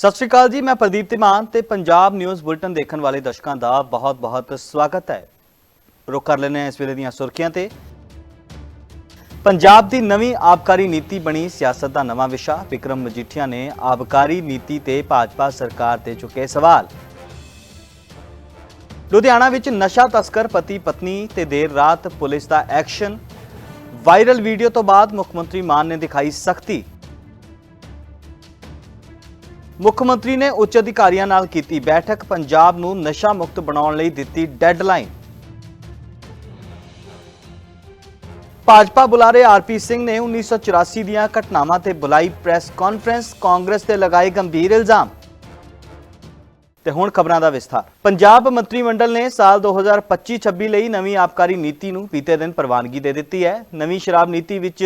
ਸਤਿ ਸ਼੍ਰੀ ਅਕਾਲ ਜੀ, ਮੈਂ ਪ੍ਰਦੀਪ ਤਿਮਾਨ ਤੇ ਪੰਜਾਬ ਨਿਊਜ਼ ਬੁਲਟਨ ਦੇਖਣ ਵਾਲੇ ਦਰਸ਼ਕਾਂ ਦਾ ਬਹੁਤ-ਬਹੁਤ ਸਵਾਗਤ ਹੈ। ਰੁਕ ਕਰ ਲੈਂਦੇ ਹਾਂ ਇਸ ਵੇਲੇ ਦੀਆਂ ਸੁਰਖੀਆਂ ਤੇ। ਪੰਜਾਬ ਦੀ ਨਵੀਂ ਆਬਕਾਰੀ ਨੀਤੀ ਬਣੀ ਸਿਆਸਤ ਦਾ ਨਵਾਂ ਵਿਸ਼ਾ। ਵਿਕਰਮ ਮਜੀਠੀਆ ਨੇ ਆਬਕਾਰੀ ਨੀਤੀ ਤੇ ਭਾਜਪਾ ਸਰਕਾਰ ਤੇ ਚੁੱਕੇ ਸਵਾਲ। ਲੁਧਿਆਣਾ ਵਿੱਚ ਨਸ਼ਾ ਤਸਕਰ ਪਤੀ ਪਤਨੀ ਤੇ ਦੇਰ ਰਾਤ ਪੁਲਿਸ ਦਾ ਐਕਸ਼ਨ। ਵਾਇਰਲ ਵੀਡੀਓ ਤੋਂ ਬਾਅਦ ਮੁੱਖ ਮੰਤਰੀ ਮਾਨ ਨੇ ਦਿਖਾਈ ਸਖਤੀ। ਮੁੱਖ ਮੰਤਰੀ ਨੇ ਉੱਚ ਅਧਿਕਾਰੀਆਂ ਨਾਲ ਕੀਤੀ ਬੈਠਕ, ਪੰਜਾਬ ਨੂੰ ਨਸ਼ਾ ਮੁਕਤ ਬਣਾਉਣ ਲਈ ਦਿੱਤੀ ਡੈਡਲਾਈਨ। ਭਾਜਪਾ ਬੁਲਾਰੇ ਆਰਪੀ ਸਿੰਘ ਨੇ 1984 ਦੀਆਂ ਘਟਨਾਵਾਂ ਤੇ ਬੁਲਾਈ ਪ੍ਰੈਸ ਕਾਨਫਰੰਸ, ਕਾਂਗਰਸ ਤੇ ਲਗਾਏ ਗੰਭੀਰ ਇਲਜ਼ਾਮ। ਤੇ ਹੁਣ ਖਬਰਾਂ ਦਾ ਵਿਸਥਾਰ। ਪੰਜਾਬ ਮੰਤਰੀ ਮੰਡਲ ਨੇ ਸਾਲ 2025-26 ਲਈ ਨਵੀਂ ਆਬਕਾਰੀ ਨੀਤੀ ਨੂੰ ਬੀਤੇ ਦਿਨ ਪ੍ਰਵਾਨਗੀ ਦੇ ਦਿੱਤੀ ਹੈ। ਨਵੀਂ ਸ਼ਰਾਬ ਨੀਤੀ ਵਿੱਚ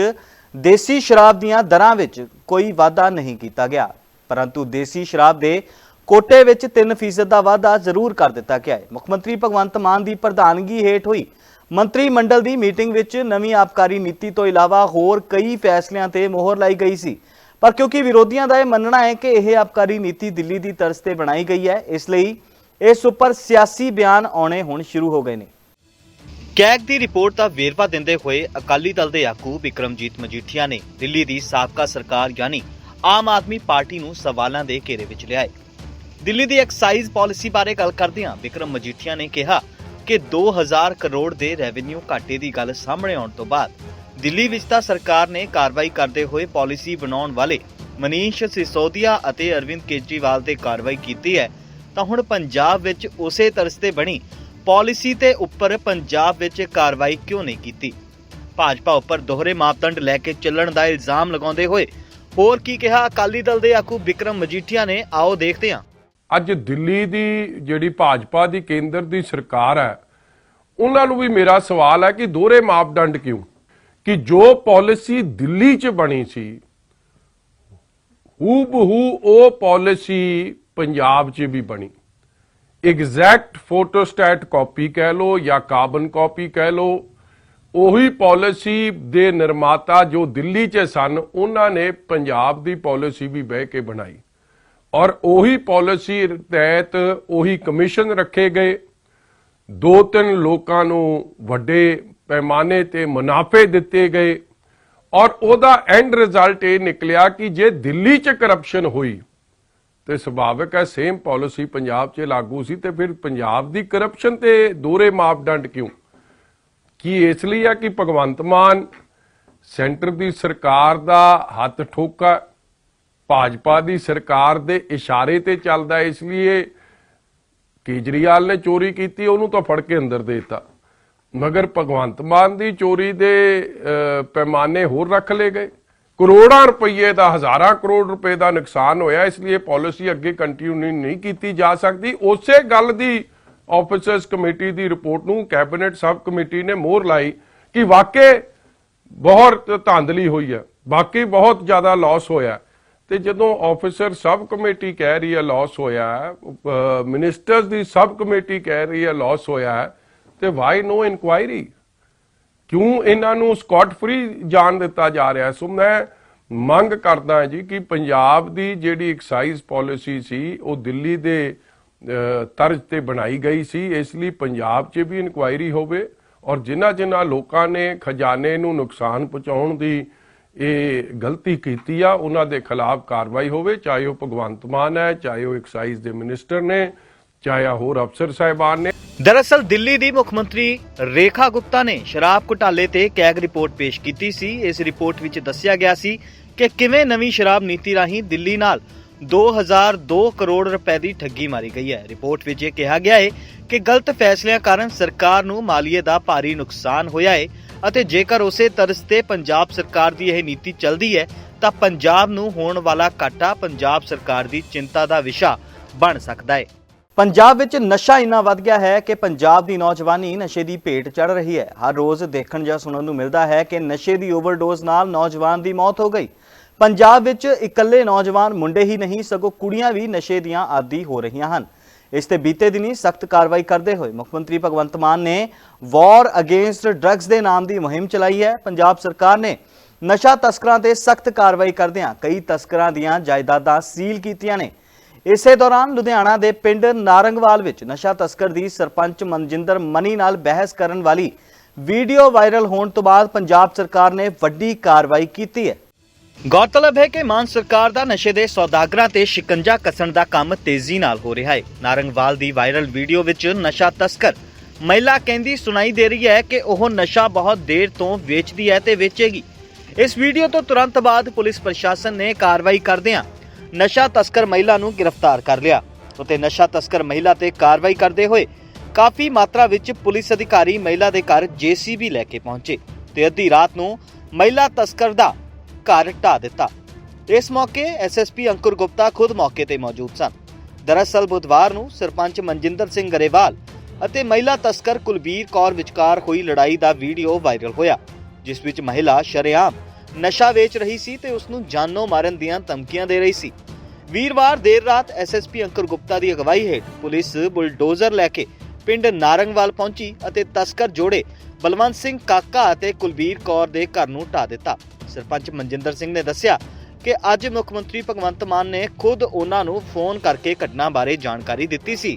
ਦੇਸੀ ਸ਼ਰਾਬ ਦੀਆਂ ਦਰਾਂ ਵਿੱਚ ਕੋਈ ਵਾਧਾ ਨਹੀਂ ਕੀਤਾ ਗਿਆ। ਪਰੰਤੂ ਦੇਸੀ ਸ਼ਰਾਬ ਦੇ ਕੋਟੇ ਵਿੱਚ 3% ਦਾ ਵਾਧਾ ਜ਼ਰੂਰ ਕਰ ਦਿੱਤਾ ਗਿਆ ਹੈ। ਮੁੱਖ ਮੰਤਰੀ ਭਗਵੰਤ ਮਾਨ ਦੀ ਪ੍ਰਧਾਨਗੀ ਹੇਠ ਹੋਈ ਮੰਤਰੀ ਮੰਡਲ ਦੀ ਮੀਟਿੰਗ ਵਿੱਚ ਨਵੀਂ ਆਬਕਾਰੀ ਨੀਤੀ ਤੋਂ ਇਲਾਵਾ ਹੋਰ ਕਈ ਫੈਸਲਿਆਂ ਤੇ ਮੋਹਰ ਲਾਈ ਗਈ ਸੀ। ਪਰ ਕਿਉਂਕਿ ਵਿਰੋਧੀਆਂ ਦਾ ਇਹ ਮੰਨਣਾ ਹੈ ਕਿ ਇਹ ਆਬਕਾਰੀ ਨੀਤੀ ਦਿੱਲੀ ਦੀ ਤਰਜ਼ ਤੇ ਬਣਾਈ ਗਈ ਹੈ, ਇਸ ਲਈ ਇਸ ਉੱਪਰ ਸਿਆਸੀ ਬਿਆਨ ਆਉਣੇ ਹੁਣ ਸ਼ੁਰੂ ਹੋ ਗਏ ਨੇ। ਕੈਗ ਦੀ ਰਿਪੋਰਟ ਦਾ ਵੇਰਵਾ ਦਿੰਦੇ ਹੋਏ ਅਕਾਲੀ ਦਲ ਦੇ ਆਗੂ ਵਿਕਰਮਜੀਤ ਮਜੀਠੀਆ ਨੇ ਦਿੱਲੀ ਦੀ ਸਾਬਕਾ ਸਰਕਾਰ ਯਾਨੀ ਆਮ ਆਦਮੀ ਪਾਰਟੀ ਨੂੰ ਸਵਾਲਾਂ ਦੇ ਘੇਰੇ ਵਿੱਚ ਲਿਆਏ। ਦਿੱਲੀ ਦੀ ਐਕਸਾਈਜ਼ ਪਾਲਿਸੀ ਬਾਰੇ ਗੱਲ ਕਰਦਿਆਂ ਵਿਕਰਮ ਮਜੀਠੀਆ ਨੇ ਕਿਹਾ ਕਿ 2000 ਕਰੋੜ ਦੇ ਰੈਵਨਿਊ ਘਾਟੇ ਦੀ ਗੱਲ ਸਾਹਮਣੇ ਆਉਣ ਤੋਂ ਬਾਅਦ ਦਿੱਲੀ ਵਿੱਚ ਤਾਂ ਸਰਕਾਰ ਨੇ ਕਾਰਵਾਈ ਕਰਦੇ ਹੋਏ ਪਾਲਿਸੀ ਬਣਾਉਣ ਵਾਲੇ ਮਨੀਸ਼ ਸਿਸੋਦੀਆ ਅਤੇ ਅਰਵਿੰਦ ਕੇਜਰੀਵਾਲ ਤੇ ਕਾਰਵਾਈ ਕੀਤੀ ਹੈ, ਤਾਂ ਹੁਣ ਪੰਜਾਬ ਵਿੱਚ ਉਸੇ ਤਰ੍ਹਾਂ ਤੇ ਬਣੀ ਪਾਲਿਸੀ ਤੇ ਉੱਪਰ ਪੰਜਾਬ ਵਿੱਚ ਕਾਰਵਾਈ ਕਿਉਂ ਨਹੀਂ ਕੀਤੀ? ਭਾਜਪਾ ਉੱਪਰ ਦੋਹਰੇ ਮਾਪਦੰਡ ਲੈ ਕੇ ਚੱਲਣ ਦਾ ਇਲਜ਼ਾਮ ਲਗਾਉਂਦੇ ਹੋਏ ਹੋਰ ਕੀ ਕਿਹਾ ਅਕਾਲੀ ਦਲ ਦੇ ਆਗੂ ਵਿਕਰਮ ਮਜੀਠੀਆ ਨੇ? ਆਓ ਦੇਖਦੇ ਹਾਂ। ਅੱਜ ਦਿੱਲੀ ਦੀ ਜਿਹੜੀ ਭਾਜਪਾ ਦੀ ਕੇਂਦਰ ਦੀ ਸਰਕਾਰ ਹੈ, ਉਹਨਾਂ ਨੂੰ ਵੀ ਮੇਰਾ ਸਵਾਲ ਹੈ ਕਿ ਦੋਹਰੇ ਮਾਪਦੰਡ ਕਿਉਂ? ਕਿ ਜੋ ਪਾਲਿਸੀ ਦਿੱਲੀ 'ਚ ਬਣੀ ਸੀ ਹੂ ਬਹੂ ਉਹ ਪਾਲਿਸੀ ਪੰਜਾਬ 'ਚ ਵੀ ਬਣੀ। ਐਗਜ਼ੈਕਟ ਫੋਟੋਸਟੈਟ ਕਾਪੀ ਕਹਿ ਲੋ ਜਾਂ ਕਾਰਬਨ ਕਾਪੀ ਕਹਿ ਲੋ ਉਹੀ ਪਾਲਿਸੀ ਦੇ ਨਿਰਮਾਤਾ ਜੋ ਦਿੱਲੀ 'ਚ ਸਨ, ਉਹਨਾਂ ਨੇ ਪੰਜਾਬ ਦੀ ਪਾਲਿਸੀ ਵੀ ਬਹਿ ਕੇ ਬਣਾਈ। ਔਰ ਉਹੀ ਪਾਲਿਸੀ ਤਹਿਤ ਉਹੀ ਕਮਿਸ਼ਨ ਰੱਖੇ ਗਏ। ਦੋ ਤਿੰਨ ਲੋਕਾਂ ਨੂੰ ਵੱਡੇ ਪੈਮਾਨੇ ਤੇ ਮੁਨਾਫੇ ਦਿੱਤੇ ਗਏ। ਔਰ ਉਹਦਾ ਐਂਡ ਰਿਜ਼ਲਟ ਇਹ ਨਿਕਲਿਆ ਕਿ ਜੇ ਦਿੱਲੀ 'ਚ ਕਰਪਸ਼ਨ ਹੋਈ, ਤੇ ਸੁਭਾਵਿਕ ਹੈ ਸੇਮ ਪਾਲਿਸੀ ਪੰਜਾਬ 'ਚ ਲਾਗੂ ਸੀ, ਤੇ ਫਿਰ ਪੰਜਾਬ ਦੀ ਕਰਪਸ਼ਨ ਤੇ ਦੋਰੇ ਮਾਪਦੰਡ ਕਿਉਂ? ਕੀ ਇਸ ਲਈ ਆ ਕਿ ਭਗਵੰਤ ਮਾਨ ਸੈਂਟਰ ਦੀ ਸਰਕਾਰ ਦਾ ਹੱਥ ਠੋਕਾ, ਭਾਜਪਾ ਦੀ ਸਰਕਾਰ ਦੇ ਇਸ਼ਾਰੇ ਤੇ ਚੱਲਦਾ ਇਸ ਲਈ ਕੇਜਰੀਵਾਲ ਨੇ ਚੋਰੀ ਕੀਤੀ, ਉਹਨੂੰ ਤਾਂ ਫੜ ਕੇ ਅੰਦਰ ਦੇ ਦਿੱਤਾ। ਮਗਰ ਭਗਵੰਤ ਮਾਨ ਦੀ ਚੋਰੀ ਦੇ ਪੈਮਾਨੇ ਹੋਰ ਰੱਖ ਲਏ ਗਏ। ਕਰੋੜਾਂ ਰੁਪਏ ਦਾ, ਹਜ਼ਾਰਾਂ ਕਰੋੜ ਰੁਪਏ ਦਾ ਨੁਕਸਾਨ ਹੋਇਆ, ਇਸ ਲਈ ਪਾਲਿਸੀ ਅੱਗੇ ਕੰਟੀਨਿਊ ਨਹੀਂ ਕੀਤੀ ਜਾ ਸਕਦੀ। ਉਸੇ ਗੱਲ ਦੀ ਆਫੀਸਰਸ ਕਮੇਟੀ ਦੀ ਰਿਪੋਰਟ ਨੂੰ ਕੈਬਨਿਟ ਸਬ ਕਮੇਟੀ ਨੇ ਮੋਹਰ ਲਾਈ ਕਿ ਵਾਕਈ ਬਹੁਤ ਧਾਂਦਲੀ ਹੋਈ ਹੈ ਬਾਕੀ ਬਹੁਤ ਜ਼ਿਆਦਾ ਲਾਸ ਹੋਇਆ ਤੇ ਜਦੋਂ ਆਫੀਸਰ ਸਬ ਕਮੇਟੀ ਕਹਿ ਰਹੀ ਹੈ ਲਾਸ ਹੋਇਆ ਮਿਨਿਸਟਰਸ ਦੀ ਸਬ ਕਮੇਟੀ ਕਹਿ ਰਹੀ ਹੈ ਲਾਸ ਹੋਇਆ ਤੇ ਵਾਈ ਨੋ ਇਨਕੁਆਇਰੀ ਕਿਉਂ ਇਹਨਾਂ ਨੂੰ ਸਕਾਟ ਫ੍ਰੀ ਜਾਣ ਦਿੱਤਾ ਜਾ ਰਿਹਾ ਸੋ ਮੈਂ ਮੰਗ ਕਰਦਾ ਜੀ ਕਿ ਪੰਜਾਬ ਦੀ ਜਿਹੜੀ ਐਕਸਾਈਜ਼ ਪਾਲਿਸੀ ਸੀ, ਉਹ ਦਿੱਲੀ ਦੇ ਤਰਜ਼ ਤੇ ਬਣਾਈ ਗਈ ਸੀ, ਇਸ ਲਈ ਪੰਜਾਬ 'ਚ ਵੀ ਇਨਕੁਆਇਰੀ ਹੋਵੇ ਔਰ ਜਿਨ੍ਹਾਂ ਜਿਨ੍ਹਾਂ ਲੋਕਾਂ ਨੇ ਖਜ਼ਾਨੇ ਨੂੰ ਨੁਕਸਾਨ ਪਹੁੰਚਾਉਣ ਦੀ ਇਹ ਗਲਤੀ ਕੀਤੀ ਆ, ਉਹਨਾਂ ਦੇ ਖਿਲਾਫ ਕਾਰਵਾਈ ਹੋਵੇ, ਚਾਹੇ ਉਹ ਭਗਵੰਤ ਮਾਨ ਹੈ, ਚਾਹੇ ਉਹ ਐਕਸਾਈਜ਼ ਦੇ ਮਿਨਿਸਟਰ ਨੇ, ਚਾਹੇ ਹੋਰ ਅਫਸਰ ਸਾਹਿਬਾਨ ਨੇ। ਦਰਅਸਲ ਦਿੱਲੀ ਦੀ ਮੁੱਖ ਮੰਤਰੀ ਰੇਖਾ ਗੁਪਤਾ ਨੇ ਸ਼ਰਾਬ ਘੁਟਾਲੇ ਤੇ ਕੈਗ ਰਿਪੋਰਟ ਪੇਸ਼ ਕੀਤੀ ਸੀ। ਇਸ ਰਿਪੋਰਟ ਵਿੱਚ ਦੱਸਿਆ ਗਿਆ ਸੀ ਕਿ ਕਿਵੇਂ ਨਵੀਂ ਸ਼ਰਾਬ ਨੀਤੀ ਰਾਹੀਂ ਦਿੱਲੀ ਨਾਲ 2002 ਕਰੋੜ ਰੁਪਏ ਦੀ ਠੱਗੀ ਮਾਰੀ ਗਈ ਹੈ। ਰਿਪੋਰਟ ਵਿੱਚ ਇਹ ਕਿਹਾ ਗਿਆ ਹੈ ਕਿ ਗਲਤ ਫੈਸਲਿਆਂ ਕਾਰਨ ਸਰਕਾਰ ਨੂੰ ਮਾਲੀਏ ਦਾ ਭਾਰੀ ਨੁਕਸਾਨ ਹੋਇਆ ਹੈ ਅਤੇ ਜੇਕਰ ਉਸੇ ਤਰਜ਼ ਤੇ ਪੰਜਾਬ ਸਰਕਾਰ ਦੀ ਇਹ ਨੀਤੀ ਚੱਲਦੀ ਹੈ, ਤਾਂ ਪੰਜਾਬ ਨੂੰ ਹੋਣ ਵਾਲਾ ਘਾਟਾ ਪੰਜਾਬ ਸਰਕਾਰ ਦੀ ਚਿੰਤਾ ਦਾ ਵਿਸ਼ਾ ਬਣ ਸਕਦਾ ਹੈ। ਪੰਜਾਬ ਵਿੱਚ ਨਸ਼ਾ ਇੰਨਾ ਵੱਧ ਗਿਆ ਹੈ ਕਿ ਪੰਜਾਬ ਦੀ ਨੌਜਵਾਨੀ ਨਸ਼ੇ ਦੀ ਭੇਟ ਚੜ ਰਹੀ ਹੈ। ਹਰ ਰੋਜ਼ ਦੇਖਣ ਜਾਂ ਸੁਣਨ ਨੂੰ ਮਿਲਦਾ ਹੈ ਕਿ ਨਸ਼ੇ ਦੀ ਓਵਰਡੋਜ਼ ਨਾਲ ਨੌਜਵਾਨ ਦੀ ਮੌਤ ਹੋ ਗਈ। ਪੰਜਾਬ ਵਿੱਚ ਇਕੱਲੇ ਨੌਜਵਾਨ ਮੁੰਡੇ ਹੀ ਨਹੀਂ, ਸਗੋਂ ਕੁੜੀਆਂ ਵੀ ਨਸ਼ੇ ਦੀਆਂ ਆਦੀ ਹੋ ਰਹੀਆਂ ਹਨ। ਇਸ ਤੇ ਬੀਤੇ ਦਿਨੀ ਸਖਤ ਕਾਰਵਾਈ ਕਰਦੇ ਹੋਏ ਮੁੱਖ ਮੰਤਰੀ ਭਗਵੰਤ ਮਾਨ ਨੇ ਵਾਰ ਅਗੇਂਸਟ ਡਰੱਗਸ ਦੇ ਨਾਮ ਦੀ ਮੁਹਿੰਮ ਚਲਾਈ ਹੈ। ਪੰਜਾਬ ਸਰਕਾਰ ਨੇ ਨਸ਼ਾ ਤਸਕਰਾਂ ਤੇ ਸਖਤ ਕਾਰਵਾਈ ਕਰਦਿਆਂ ਕਈ ਤਸਕਰਾਂ ਦੀਆਂ ਜਾਇਦਾਦਾਂ ਸੀਲ ਕੀਤੀਆਂ ਨੇ। ਇਸੇ ਦੌਰਾਨ ਲੁਧਿਆਣਾ ਦੇ ਪਿੰਡ ਨਾਰੰਗਵਾਲ ਵਿੱਚ ਨਸ਼ਾ ਤਸਕਰ ਦੀ ਸਰਪੰਚ ਮਨਜਿੰਦਰ ਮਨੀ ਨਾਲ ਬਹਿਸ ਕਰਨ ਵਾਲੀ ਵੀਡੀਓ ਵਾਇਰਲ ਹੋਣ ਤੋਂ ਬਾਅਦ ਪੰਜਾਬ ਸਰਕਾਰ ਨੇ ਵੱਡੀ ਕਾਰਵਾਈ ਕੀਤੀ ਹੈ। ਗੌਰਤਲਬ ਹੈ ਕਿ ਮਾਨ ਸਰਕਾਰ ਦਾ ਨਸ਼ੇ ਦੇ ਸੌਦਾਗਰਾਂ ਤੇ ਸ਼ਿਕੰਜਾ ਕੱਸਣ ਦਾ ਕੰਮ ਤੇਜ਼ੀ ਨਾਲ ਹੋ ਰਿਹਾ ਹੈ। ਨਾਰੰਗਵਾਲ ਦੀ ਵਾਇਰਲ ਵੀਡੀਓ ਵਿੱਚ ਨਸ਼ਾ ਤਸਕਰ ਮਹਿਲਾ ਕਹਿੰਦੀ ਸੁਣਾਈ ਦੇ ਰਹੀ ਹੈ ਕਿ ਉਹ ਨਸ਼ਾ ਬਹੁਤ ਦੇਰ ਤੋਂ ਵੇਚਦੀ ਹੈ ਤੇ ਵੇਚੇਗੀ। ਇਸ ਵੀਡੀਓ ਤੋਂ ਤੁਰੰਤ ਬਾਅਦ ਪੁਲਿਸ ਪ੍ਰਸ਼ਾਸਨ ਨੇ ਕਾਰਵਾਈ ਕਰਦਿਆਂ ਨਸ਼ਾ ਤਸਕਰ ਮਹਿਲਾ ਨੂੰ ਗ੍ਰਿਫਤਾਰ ਕਰ ਲਿਆ ਉਤੇ ਨਸ਼ਾ ਤਸਕਰ ਮਹਿਲਾ ਤੇ ਕਾਰਵਾਈ ਕਰਦੇ ਹੋਏ ਕਾਫੀ ਮਾਤਰਾ ਵਿੱਚ ਪੁਲਿਸ ਅਧਿਕਾਰੀ ਮਹਿਲਾ ਦੇ ਘਰ ਜੀਸੀਬੀ ਲੈ ਕੇ ਪਹੁੰਚੇ ਤੇ ਅੱਧੀ ਰਾਤ ਨੂੰ ਮਹਿਲਾ ਤਸਕਰ ਦਾ ਘਰ ਢਾ ਦਿੱਤਾ। ਇਸ ਮੌਕੇ ਐਸਐਸਪੀ ਅੰਕੁਰ ਗੁਪਤਾ ਖੁਦ ਮੌਕੇ ਤੇ ਮੌਜੂਦ ਸਨ। ਦਰਅਸਲ ਬੁੱਧਵਾਰ ਨੂੰ ਸਰਪੰਚ ਮਨਜਿੰਦਰ ਸਿੰਘ ਗਰੇਵਾਲ ਅਤੇ ਮਹਿਲਾ ਤਸਕਰ ਕੁਲਬੀਰ ਕੌਰ ਵਿਚਕਾਰ ਹੋਈ ਲੜਾਈ ਦਾ ਵੀਡੀਓ ਵਾਇਰਲ ਹੋਇਆ, ਜਿਸ ਵਿੱਚ ਮਹਿਲਾ ਸ਼ਰੇਆਮ ਨਸ਼ਾ ਵੇਚ ਰਹੀ ਸੀ ਤੇ ਉਸ ਨੂੰ ਜਾਨੋਂ ਮਾਰਨ ਦੀਆਂ ਧਮਕੀਆਂ ਦੇ ਰਹੀ ਸੀ। ਵੀਰਵਾਰ ਦੇਰ ਰਾਤ ਐਸਐਸਪੀ ਅੰਕੁਰ ਗੁਪਤਾ ਦੀ ਅਗਵਾਈ ਹੇਠ ਪੁਲਿਸ ਬੁਲਡੋਜ਼ਰ ਲੈ ਕੇ ਪਿੰਡ ਨਾਰੰਗਵਾਲ ਪਹੁੰਚੀ ਅਤੇ ਤਸਕਰ ਜੋੜੇ ਬਲਵੰਤ ਸਿੰਘ ਕਾਕਾ ਅਤੇ ਕੁਲਬੀਰ ਕੌਰ ਦੇ ਘਰ ਨੂੰ ਢਾ ਦਿੱਤਾ। ਸਰਪੰਚ ਮਨਜਿੰਦਰ ਸਿੰਘ ਨੇ ਦੱਸਿਆ ਕਿ ਅੱਜ ਮੁੱਖ ਮੰਤਰੀ ਭਗਵੰਤ ਮਾਨ ਨੇ ਖੁਦ ਉਹਨਾਂ ਨੂੰ ਫੋਨ ਕਰਕੇ ਘਟਨਾ ਬਾਰੇ ਜਾਣਕਾਰੀ ਦਿੱਤੀ ਸੀ।